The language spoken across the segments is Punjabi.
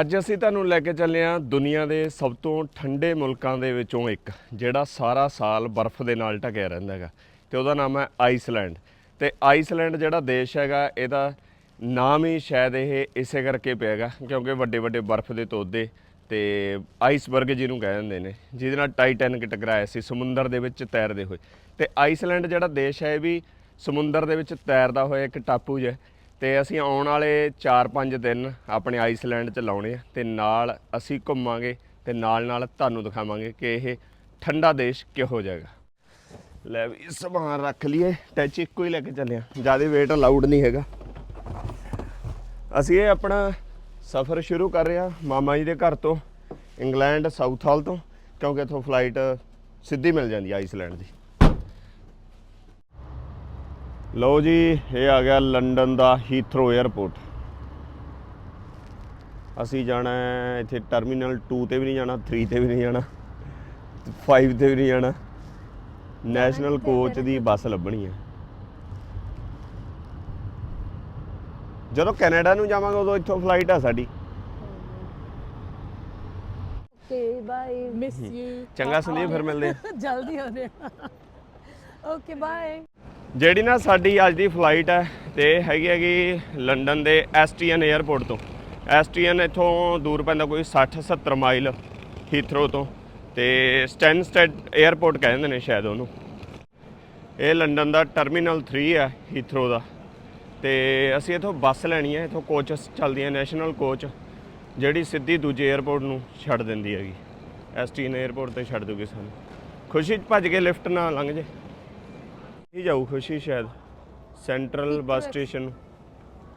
ਅੱਜ ਅਸੀਂ ਤੁਹਾਨੂੰ ਲੈ ਕੇ ਚੱਲੇ ਹਾਂ ਦੁਨੀਆ ਦੇ ਸਭ ਤੋਂ ਠੰਡੇ ਮੁਲਕਾਂ ਦੇ ਵਿੱਚੋਂ ਇੱਕ, ਜਿਹੜਾ ਸਾਰਾ ਸਾਲ ਬਰਫ਼ ਦੇ ਨਾਲ ਢਕਿਆ ਰਹਿੰਦਾ ਹੈਗਾ। ਤੇ ਉਹਦਾ ਨਾਮ ਹੈ ਆਈਸਲੈਂਡ। ਤੇ ਆਈਸਲੈਂਡ ਜਿਹੜਾ ਦੇਸ਼ ਹੈਗਾ, ਇਹਦਾ ਨਾਮ ਹੀ ਸ਼ਾਇਦ ਇਹ ਇਸੇ ਕਰਕੇ ਪਿਆ ਹੈਗਾ, ਕਿਉਂਕਿ ਵੱਡੇ ਵੱਡੇ ਬਰਫ਼ ਦੇ ਤੋਦੇ ਤੇ ਆਈਸਬਰਗ ਜਿਹਨੂੰ ਕਹਿ ਦਿੰਦੇ ਨੇ, ਜਿਹਦੇ ਨਾਲ ਟਾਈਟੈਨਿਕ ਟਕਰਾਇਆ ਸੀ, ਸਮੁੰਦਰ ਦੇ ਵਿੱਚ ਤੈਰਦੇ ਹੋਏ। ਤੇ ਆਈਸਲੈਂਡ ਜਿਹੜਾ ਦੇਸ਼ ਹੈ, ਇਹ ਵੀ ਸਮੁੰਦਰ ਦੇ ਵਿੱਚ ਤੈਰਦਾ ਹੋਇਆ ਇੱਕ ਟਾਪੂ ਜਿਹਾ ਤੇ ਅਸੀਂ ਆਉਣ ਵਾਲੇ 4-5 ਦਿਨ ਆਪਣੇ ਆਈਸਲੈਂਡ 'ਚ ਲਾਉਣੇ ਆ ਤੇ ਨਾਲ ਅਸੀਂ ਘੁੰਮਾਂਗੇ ਤੇ ਨਾਲ ਨਾਲ ਤੁਹਾਨੂੰ ਦਿਖਾਵਾਂਗੇ ਕਿ ਇਹ ਠੰਡਾ ਦੇਸ਼ ਕਿਹੋ ਜਾਏਗਾ ਲੈ ਵੀ, ਸਮਾਨ ਰੱਖ ਲਈਏ, ਟੈਚ ਇੱਕੋ ਹੀ ਲੈ ਕੇ ਚੱਲਿਆ ਜ਼ਿਆਦਾ weight ਅਲਾਉਡ ਨਹੀਂ ਹੈਗਾ। ਅਸੀਂ ਇਹ ਆਪਣਾ ਸਫ਼ਰ ਸ਼ੁਰੂ ਕਰ ਰਹੇ ਆ ਮਾਮਾ ਜੀ ਦੇ ਘਰ ਤੋਂ, ਇੰਗਲੈਂਡ, ਸਾਊਥ ਹਾਲ ਤੋਂ, ਕਿਉਂਕਿ ਇੱਥੋਂ ਫਲਾਈਟ ਸਿੱਧੀ ਮਿਲ ਜਾਂਦੀ ਆਈਸਲੈਂਡ ਦੀ। ਲਓ ਜੀ ਇਹ ਆ ਗਿਆ ਲੰਡਨ ਦਾ ਹੀਥਰੋ 에ਅਰਪੋਰਟ ਅਸੀਂ ਜਾਣਾ ਹੈ ਇੱਥੇ ਟਰਮੀਨਲ 2 ਤੇ ਵੀ ਨਹੀਂ ਜਾਣਾ 3 ਤੇ ਵੀ ਨਹੀਂ ਜਾਣਾ 5 ਤੇ ਵੀ ਨਹੀਂ ਜਾਣਾ। ਨੈਸ਼ਨਲ ਕੋਚ ਦੀ ਬੱਸ ਲੱਭਣੀ ਹੈ। ਜਦੋਂ ਕੈਨੇਡਾ ਨੂੰ ਜਾਵਾਂਗੇ ਉਦੋਂ ਇੱਥੋਂ ਫਲਾਈਟ ਆ ਸਾਡੀ। ਓਕੇ ਬਾਏ ਮਿਸ ਯੂ ਚੰਗਾ ਸੰਦੀਪ ਫਿਰ ਮਿਲਦੇ ਆ ਜਲਦੀ ਆਉਂਦੇ ਓਕੇ ਬਾਏ ਜਿਹੜੀ ਨਾ ਸਾਡੀ ਅੱਜ ਦੀ ਫਲਾਈਟ ਹੈ ਤੇ ਹੈਗੀ ਹੈਗੀ ਲੰਡਨ ਦੇ ਐਸਟੀਐਨ 에ਅਰਪੋਰਟ ਤੋਂ। ਐਸਟੀਐਨ ਇੱਥੋਂ ਦੂਰ ਪੈਂਦਾ ਕੋਈ 60 70 ਮਾਈਲ ਹੀਥਰੋ ਤੋਂ, ਤੇ ਸਟੈਨਸਟੈਡ 에ਅਰਪੋਰਟ ਕਹਿੰਦੇ ਨੇ ਸ਼ਾਇਦ ਉਹਨੂੰ। ਇਹ ਲੰਡਨ ਦਾ ਟਰਮੀਨਲ 3 ਹੈ ਹੀਥਰੋ ਦਾ। ਤੇ ਅਸੀਂ ਇੱਥੋਂ ਬੱਸ ਲੈਣੀ ਹੈ ਇੱਥੋਂ ਕੋਚਸ ਚੱਲਦੀਆਂ ਨੈਸ਼ਨਲ ਕੋਚ ਜਿਹੜੀ ਸਿੱਧੀ ਦੂਜੇ 에ਅਰਪੋਰਟ ਨੂੰ ਛੱਡ ਦਿੰਦੀ ਹੈਗੀ। ਐਸਟੀਐਨ 에ਅਰਪੋਰਟ ਤੇ ਛੱਡ ਦੂਗੀ ਸਾਨੂੰ। ਖੁਸ਼ੀ ਚ ਭੱਜ ਕੇ ਲਿਫਟ ਨਾਲ ਲੰਘ ਜੇ। ਹੀ ਜਾਊ ਖੁਸ਼ੀ ਸ਼ਾਇਦ। ਸੈਂਟਰਲ ਬੱਸ ਸਟੇਸ਼ਨ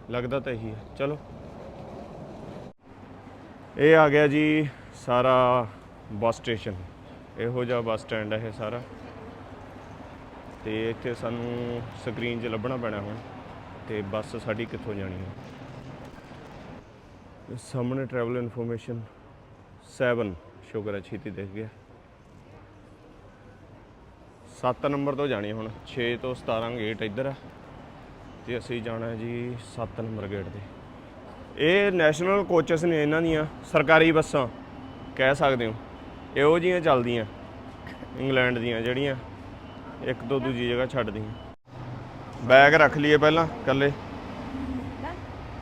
ਲੱਗਦਾ ਤਾਂ ਇਹੀ ਹੈ। ਚਲੋ। ਇਹ ਆ ਗਿਆ ਜੀ ਸਾਰਾ ਬੱਸ ਸਟੇਸ਼ਨ ਇਹੋ ਜਿਹਾ ਬੱਸ ਸਟੈਂਡ ਹੈ ਇਹ ਸਾਰਾ। ਤੇ ਇੱਥੇ ਸਾਨੂੰ ਸਕਰੀਨ 'ਚ ਲੱਭਣਾ ਪੈਣਾ ਹੁਣ। ਤੇ ਬੱਸ ਸਾਡੀ ਕਿੱਥੋਂ ਜਾਣੀ ਹੈ? ਸਾਹਮਣੇ ਟਰੈਵਲ ਇਨਫੋਰਮੇਸ਼ਨ 7 ਸ਼ੁਕਰ ਹੈ ਛੇਤੀ ਦਿਖ ਗਿਆ। 7 ਨੰਬਰ ਤੋਂ ਜਾਣੀ ਹੁਣ 6 ਤੋਂ 17 ਗੇਟ ਇੱਧਰ ਆ। ਤੇ ਅਸੀਂ ਜਾਣਾ ਜੀ 7 ਨੰਬਰ ਗੇਟ ਤੇ। ਇਹ ਨੈਸ਼ਨਲ ਕੋਚਸ ਨੇ ਇਹਨਾਂ ਦੀਆਂ ਸਰਕਾਰੀ ਬੱਸਾਂ ਕਹਿ ਸਕਦੇ ਹੋ। ਇਹੋ ਜੀਆਂ ਚੱਲਦੀਆਂ ਇੰਗਲੈਂਡ ਦੀਆਂ ਜਿਹੜੀਆਂ ਇੱਕ ਤੋਂ ਦੂਜੀ ਜਗ੍ਹਾ ਛੱਡਦੀਆਂ। ਬੈਗ ਰੱਖ ਲਈਏ ਪਹਿਲਾਂ ਇਕੱਲੇ।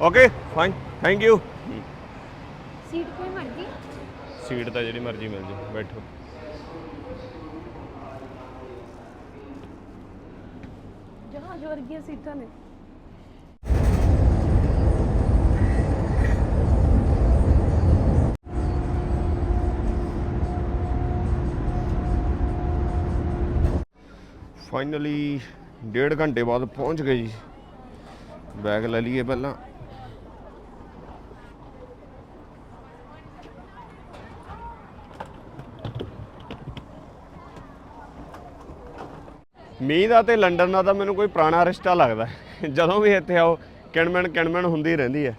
Okay fine thank you seat ਕੋਈ ਮਰਜ਼ੀ? ਸੀਟ ਤਾਂ ਜਿਹੜੀ ਮਰਜ਼ੀ ਮਿਲ ਜੇ ਬੈਠੋ। ਜਹਾਜ਼ ਵਰਗੀਆਂ ਸੀਟਾਂ ਨੇ। ਫਾਈਨਲੀ ਡੇਢ ਘੰਟੇ ਬਾਅਦ ਪਹੁੰਚ ਗਏ ਜੀ। ਬੈਗ ਲੈ ਲਈਏ ਪਹਿਲਾਂ। ਮੀਂਹ ਦਾ ਤੇ ਲੰਡਨ ਦਾ ਤਾਂ ਮੈਨੂੰ ਕੋਈ ਪੁਰਾਣਾ ਰਿਸ਼ਤਾ ਲੱਗਦਾ। ਜਦੋਂ ਵੀ ਇੱਥੇ ਆਓ, ਕਿਣਮਣ ਕਿਣਮਣ ਹੁੰਦੀ ਰਹਿੰਦੀ ਹੈ।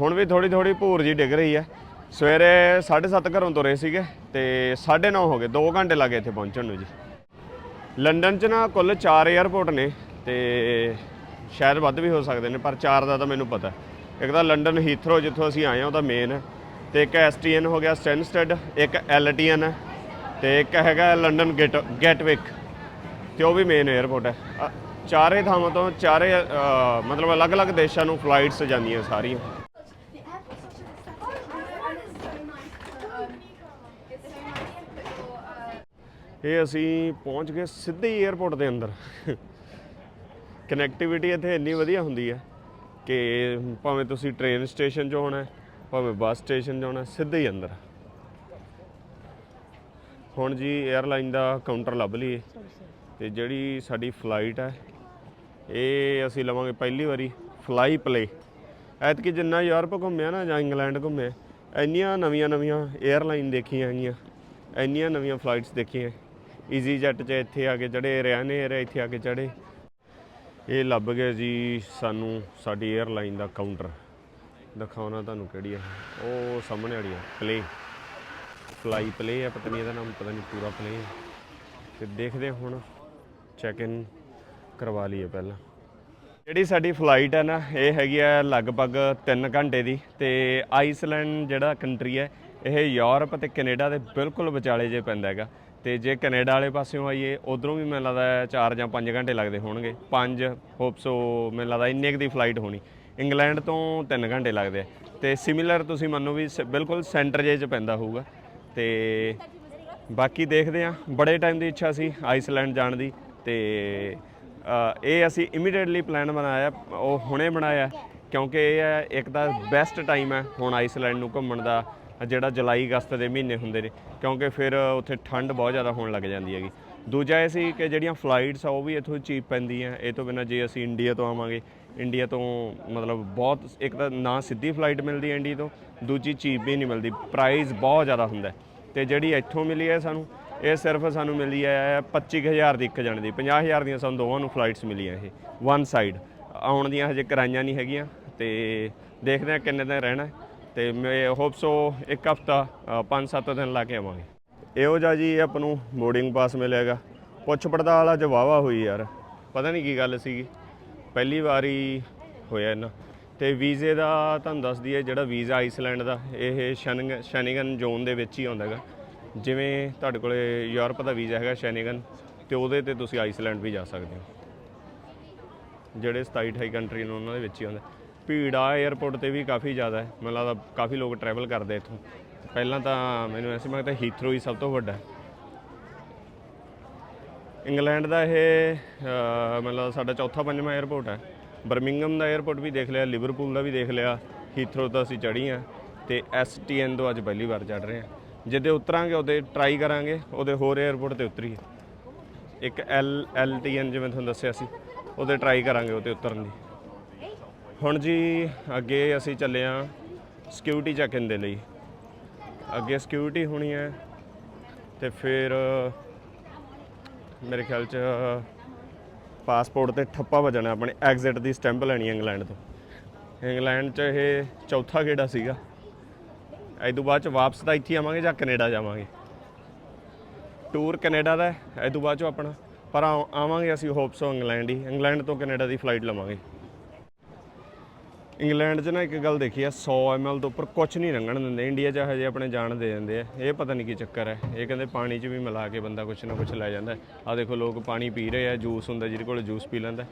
ਹੁਣ ਵੀ ਥੋੜੀ ਥੋੜੀ ਭੂਰ ਜੀ ਡਿੱਗ ਰਹੀ ਹੈ। ਸਵੇਰੇ 7:30 ਘਰੋਂ ਤੁਰੇ ਸੀਗੇ ਤੇ 9:30 ਹੋ ਗਏ 2 ਘੰਟੇ ਲੱਗੇ ਇੱਥੇ ਪਹੁੰਚਣ ਨੂੰ ਜੀ। ਲੰਡਨ 'ਚ ਨਾ ਕੁੱਲ 4 에ਅਰਪੋਰਟ ਨੇ ਤੇ ਸ਼ਾਇਦ ਵੱਧ ਵੀ ਹੋ ਸਕਦੇ ਨੇ, ਪਰ 4 ਦਾ ਤਾਂ ਮੈਨੂੰ ਪਤਾ। ਇੱਕ ਤਾਂ ਲੰਡਨ ਹੀਥਰੋ ਜਿੱਥੋਂ ਅਸੀਂ ਆਏ ਹਾਂ ਉਹਦਾ ਮੇਨ ਹੈ। ਤੇ ਇੱਕ ਐਸਟੀਐਨ ਹੋ ਗਿਆ ਸਟੈਨਸਟੈਡ ਇੱਕ ਐਲਟੀਐਨ ਹੈ ਤੇ ਇੱਕ ਹੈਗਾ ਲੰਡਨ ਗੇਟ ਗੇਟਵਿਕ ਤੇ ਉਹ ਵੀ ਮੇਨ 에ਅਰਪੋਰਟ ਹੈ ਚਾਰੇ ਥਾਵਾਂ ਤੋਂ ਚਾਰੇ ਮਤਲਬ ਅਲੱਗ-ਅਲੱਗ ਦੇਸ਼ਾਂ ਨੂੰ ਫਲਾਈਟਸ ਜਾਂਦੀਆਂ ਸਾਰੀਆਂ। ਇਹ ਅਸੀਂ ਪਹੁੰਚ ਗਏ ਸਿੱਧੇ ਹੀ 에ਅਰਪੋਰਟ ਦੇ ਅੰਦਰ। ਕਨੈਕਟੀਵਿਟੀ ਇੱਥੇ ਇੰਨੀ ਵਧੀਆ ਹੁੰਦੀ ਹੈ ਕਿ ਭਾਵੇਂ ਤੁਸੀਂ ਟ੍ਰੇਨ ਸਟੇਸ਼ਨ 'ਚ ਹੋਣਾ ਭਾਵੇਂ ਬੱਸ ਸਟੇਸ਼ਨ 'ਚ ਹੋਣਾ ਸਿੱਧੇ ਹੀ ਅੰਦਰ। ਹੁਣ ਜੀ 에ਅਰਲਾਈਨ ਦਾ ਕਾਊਂਟਰ ਲੱਭ ਲਈਏ। ਤੇ ਜਿਹੜੀ ਸਾਡੀ ਫਲਾਈਟ ਹੈ ਇਹ ਅਸੀਂ ਲਵਾਂਗੇ ਪਹਿਲੀ ਵਾਰੀ ਫਲਾਈ ਪਲੇ ਐਤਕੀ ਜਿੰਨਾ ਯੂਰਪ ਘੁੰਮਿਆ ਨਾ ਜਾਂ ਇੰਗਲੈਂਡ ਘੁੰਮਿਆ, ਇੰਨੀਆਂ ਨਵੀਆਂ ਨਵੀਆਂ 에ਅਰਲਾਈਨ ਦੇਖੀਆਂ ਹੈਗੀਆਂ, ਇੰਨੀਆਂ ਨਵੀਆਂ ਫਲਾਈਟਸ ਦੇਖੀਆਂ। ਈਜ਼ੀ ਜੈਟ 'ਚ ਇੱਥੇ ਆ ਕੇ ਚੜੇ ਰਿਆਨੇਅਰ ਇੱਥੇ ਆ ਕੇ ਚੜੇ ਇਹ ਲੱਭ ਗਿਆ ਜੀ ਸਾਨੂੰ ਸਾਡੀ 에ਅਰਲਾਈਨ ਦਾ ਕਾਊਂਟਰ ਦਿਖਾਉਣਾ ਤੁਹਾਨੂੰ ਕਿਹੜੀ ਹੈ ਉਹ ਸਾਹਮਣੇ ਵਾਲੀ ਹੈ ਪਲੇ ਫਲਾਈ ਪਲੇ ਹੈ ਪਤਾ ਨਹੀਂ ਇਹਦਾ ਨਾਮ, ਪਤਾ ਨਹੀਂ ਪੂਰਾ ਪਲੇ ਹੈ ਤੇ ਦੇਖਦੇ ਹੁਣ। ਚੈੱਕ ਇਨ ਕਰਵਾ ਲਈਏ ਪਹਿਲਾਂ। ਜਿਹੜੀ ਸਾਡੀ ਫਲਾਈਟ ਹੈ ਨਾ, ਇਹ ਹੈਗੀ ਆ ਲਗਭਗ 3 ਘੰਟੇ ਦੀ ਤੇ ਆਈਸਲੈਂਡ ਜਿਹੜਾ ਕੰਟਰੀ ਹੈ, ਇਹ ਯੂਰਪ ਤੇ ਕੈਨੇਡਾ ਦੇ ਬਿਲਕੁਲ ਵਿਚਾਲੇ ਜੇ ਪੈਂਦਾ ਹੈਗਾ। ਤੇ ਜੇ ਕੈਨੇਡਾ ਵਾਲੇ ਪਾਸਿਓਂ ਆਈਏ, ਉਧਰੋਂ ਵੀ ਮੈਨੂੰ ਲੱਗਦਾ 4 ਜਾਂ 5 ਘੰਟੇ ਲੱਗਦੇ ਹੋਣਗੇ। 5 ਹੋਪਸੋ ਮੈਨੂੰ ਲੱਗਦਾ ਇੰਨੇ ਕੁ ਦੀ ਫਲਾਈਟ ਹੋਣੀ। ਇੰਗਲੈਂਡ ਤੋਂ 3 ਘੰਟੇ ਲੱਗਦੇ ਆ। ਤੇ ਸਿਮਿਲਰ ਤੁਸੀਂ ਮੰਨੋ ਵੀ ਸ- ਬਿਲਕੁਲ ਸੈਂਟਰ ਜੇ ਚ ਪੈਂਦਾ ਹੋਊਗਾ। ਤੇ ਬਾਕੀ ਦੇਖਦੇ ਆ ਬੜੇ ਟਾਈਮ ਦੀ ਇੱਛਾ ਸੀ ਆਈਸਲੈਂਡ ਜਾਣ ਦੀ। ਤੇ ਇਹ ਅਸੀਂ ਇਮੀਡੀਏਟਲੀ ਪਲਾਨ ਬਣਾਇਆ, ਉਹ ਹੁਣੇ ਬਣਾਇਆ, ਕਿਉਂਕਿ ਇਹ ਹੈ, ਇੱਕ ਤਾਂ ਬੈਸਟ ਟਾਈਮ ਹੈ ਹੁਣ ਆਈਸਲੈਂਡ ਨੂੰ ਘੁੰਮਣ ਦਾ, ਜਿਹੜਾ ਜੁਲਾਈ ਅਗਸਤ ਦੇ ਮਹੀਨੇ ਹੁੰਦੇ ਨੇ, ਕਿਉਂਕਿ ਫਿਰ ਉੱਥੇ ਠੰਡ ਬਹੁਤ ਜ਼ਿਆਦਾ ਹੋਣ ਲੱਗ ਜਾਂਦੀ ਹੈਗੀ ਦੂਜਾ ਇਹ ਸੀ ਕਿ ਜਿਹੜੀਆਂ ਫਲਾਈਟਸ ਆ, ਉਹ ਵੀ ਇੱਥੋਂ ਚੀਪ ਪੈਂਦੀਆਂ, ਇਹ ਤੋਂ ਬਿਨਾਂ ਜੇ ਅਸੀਂ ਇੰਡੀਆ ਤੋਂ ਆਵਾਂਗੇ ਇੰਡੀਆ ਤੋਂ ਮਤਲਬ ਬਹੁਤ, ਇੱਕ ਤਾਂ ਨਾ ਸਿੱਧੀ ਫਲਾਈਟ ਮਿਲਦੀ ਹੈ ਇੰਡੀਆ ਤੋਂ, ਦੂਜੀ ਚੀਪ ਵੀ ਨਹੀਂ ਮਿਲਦੀ ਪ੍ਰਾਈਸ ਬਹੁਤ ਜ਼ਿਆਦਾ ਹੁੰਦਾ ਹੈ। ਤੇ ਜਿਹੜੀ ਇੱਥੋਂ ਮਿਲੀ ਹੈ ਸਾਨੂੰ ਇਹ ਸਿਰਫ ਸਾਨੂੰ ਮਿਲੀ ਹੈ 25000 ਦੀ ਇੱਕ ਜਣ ਦੀ 50000 ਦੀਆਂ ਸਾਨੂੰ ਦੋਵਾਂ ਨੂੰ ਫਲਾਈਟਸ ਮਿਲੀਆਂ ਇਹ ਵਨ ਸਾਈਡ ਆਉਣ ਦੀਆਂ ਹਜੇ ਕਰਾਈਆਂ ਨਹੀਂ ਹੈਗੀਆਂ ਤੇ ਦੇਖਦੇ ਹਾਂ ਕਿੰਨੇ ਦਿਨ ਰਹਿਣਾ ਹੈ। ਤੇ ਮੈਂ ਹੋਪ ਸੋ ਇੱਕ ਹਫਤਾ 5-7 ਦਿਨ ਲਾ ਕੇ ਆਵਾਂਗੇ। ਇਹੋ ਜਿਹਾ ਜੀ ਆਪਾਂ ਨੂੰ ਬੋਰਡਿੰਗ ਪਾਸ ਮਿਲੇਗਾ ਪੁੱਛ ਪੜਤਾਲ ਅੱਜ ਵਾਵਾ ਹੋਈ ਯਾਰ, ਪਤਾ ਨਹੀਂ ਕੀ ਗੱਲ ਸੀਗੀ। ਪਹਿਲੀ ਵਾਰੀ ਹੋਇਆ ਇਹਨਾਂ। ਤੇ ਵੀਜ਼ੇ ਦਾ ਤੁਹਾਨੂੰ ਦੱਸ ਦਈਏ, ਜਿਹੜਾ ਵੀਜ਼ਾ ਆਈਸਲੈਂਡ ਦਾ, ਇਹ ਸ਼ੈਨਿੰਗ ਸ਼ੈਨਿਗਨ ਜ਼ੋਨ ਦੇ ਵਿੱਚ ਹੀ ਆਉਂਦਾ ਹੈਗਾ ਜਿਵੇਂ ਤੁਹਾਡੇ ਕੋਲੇ ਯੂਰਪ ਦਾ ਵੀਜ਼ਾ ਹੈਗਾ ਸ਼ੈਨੇਗਨ, ਤੇ ਉਹਦੇ ਤੇ ਤੁਸੀਂ ਆਈਸਲੈਂਡ ਵੀ ਜਾ ਸਕਦੇ ਹੋ। ਜਿਹੜੇ 27 28 ਕੰਟਰੀ ਨੇ ਉਹਨਾਂ ਦੇ ਵਿੱਚ ਹੀ ਹੁੰਦਾ ਭੀੜ ਆ 에어ਪੋਰਟ ਤੇ ਵੀ ਕਾਫੀ ਜ਼ਿਆਦਾ ਹੈ। ਮੈਨੂੰ ਲੱਗਦਾ ਕਾਫੀ ਲੋਕ ਟਰੈਵਲ ਕਰਦੇ ਇੱਥੋਂ। ਪਹਿਲਾਂ ਤਾਂ ਮੈਨੂੰ ਐਸੀ ਲੱਗਦਾ ਹੀਥਰੋ ਹੀ ਸਭ ਤੋਂ ਵੱਡਾ ਹੈ। ਇੰਗਲੈਂਡ ਦਾ ਇਹ ਮਤਲਬ ਸਾਡਾ ਚੌਥਾ ਪੰਜਵਾਂ 에어ਪੋਰਟ ਹੈ। ਬਰਮਿੰਗਮ ਦਾ 에어ਪੋਰਟ ਵੀ ਦੇਖ ਲਿਆ ਲਿਵਰਪੂਲ ਦਾ ਵੀ ਦੇਖ ਲਿਆ। ਹੀਥਰੋ ਦਾ ਅਸੀਂ ਚੜ੍ਹੀ ਆ ਤੇ ਐਸਟੀਐਨ ਤੋਂ ਅੱਜ ਪਹਿਲੀ ਵਾਰ ਚੜ ਰਹੇ ਹਾਂ। ਜਿੱਦੇ ਉਤਰਾਂਗੇ, ਉਹਦੇ ਟਰਾਈ ਕਰਾਂਗੇ, ਉਹਦੇ ਹੋਰ 에ਅਰਪੋਰਟ ਤੇ ਉਤਰੀਏ। ਇੱਕ ਐਲ ਐਲਟੀਐਨ ਜਿਵੇਂ ਤੁਹਾਨੂੰ ਦੱਸਿਆ ਸੀ, ਉਹਦੇ ਟਰਾਈ ਕਰਾਂਗੇ, ਉਹਦੇ ਉਤਰਨ ਦੀ। ਹੁਣ ਜੀ, ਅੱਗੇ ਅਸੀਂ ਚੱਲੇ ਆ ਸਿਕਿਉਰਿਟੀ ਚੈੱਕ-ਇਨ ਦੇ ਲਈ। ਅੱਗੇ ਸਿਕਿਉਰਿਟੀ ਹੋਣੀ ਹੈ, ਤੇ ਫਿਰ ਮੇਰੇ ਖਿਆਲ ਚ ਪਾਸਪੋਰਟ ਤੇ ਠੱਪਾ ਵਜਣਾ, ਆਪਣੇ ਐਗਜ਼ਿਟ ਦੀ ਸਟੈਂਪ ਲੈਣੀ ਹੈ ਇੰਗਲੈਂਡ ਤੋਂ। ਇੰਗਲੈਂਡ ਚ ਇਹ ਚੌਥਾ ਗੇੜਾ ਸੀਗਾ। ਇਹ ਤੋਂ ਬਾਅਦ ਚ ਵਾਪਸ ਤਾਂ ਇੱਥੇ ਆਵਾਂਗੇ ਜਾਂ ਕੈਨੇਡਾ ਜਾਵਾਂਗੇ? ਟੂਰ ਕੈਨੇਡਾ ਦਾ ਹੈ ਇਹ ਤੋਂ ਬਾਅਦ ਚੋਂ ਆਪਣਾ। ਪਰ ਆ- ਆਵਾਂਗੇ ਅਸੀਂ ਹੋਪਸੋ ਇੰਗਲੈਂਡ ਹੀ। ਇੰਗਲੈਂਡ ਤੋਂ ਕੈਨੇਡਾ ਦੀ ਫਲਾਈਟ ਲਵਾਂਗੇ। ਇੰਗਲੈਂਡ 'ਚ ਨਾ ਇੱਕ ਗੱਲ ਦੇਖੀ ਆ 100 ml ਤੋਂ ਉੱਪਰ ਕੁਝ ਨਹੀਂ ਲੰਘਣ ਦਿੰਦੇ। ਇੰਡੀਆ 'ਚ ਹਜੇ ਆਪਣੇ ਜਾਣ ਦੇ ਦਿੰਦੇ ਆ। ਇਹ ਪਤਾ ਨਹੀਂ ਕੀ ਚੱਕਰ ਹੈ। ਇਹ ਕਹਿੰਦੇ ਪਾਣੀ 'ਚ ਵੀ ਮਿਲਾ ਕੇ ਬੰਦਾ ਕੁਛ ਨਾ ਕੁਛ ਲੈ ਜਾਂਦਾ ਆ ਦੇਖੋ ਲੋਕ ਪਾਣੀ ਪੀ ਰਹੇ ਆ ਜੂਸ ਹੁੰਦਾ, ਜਿਹਦੇ ਕੋਲ ਜੂਸ ਪੀ ਲੈਂਦਾ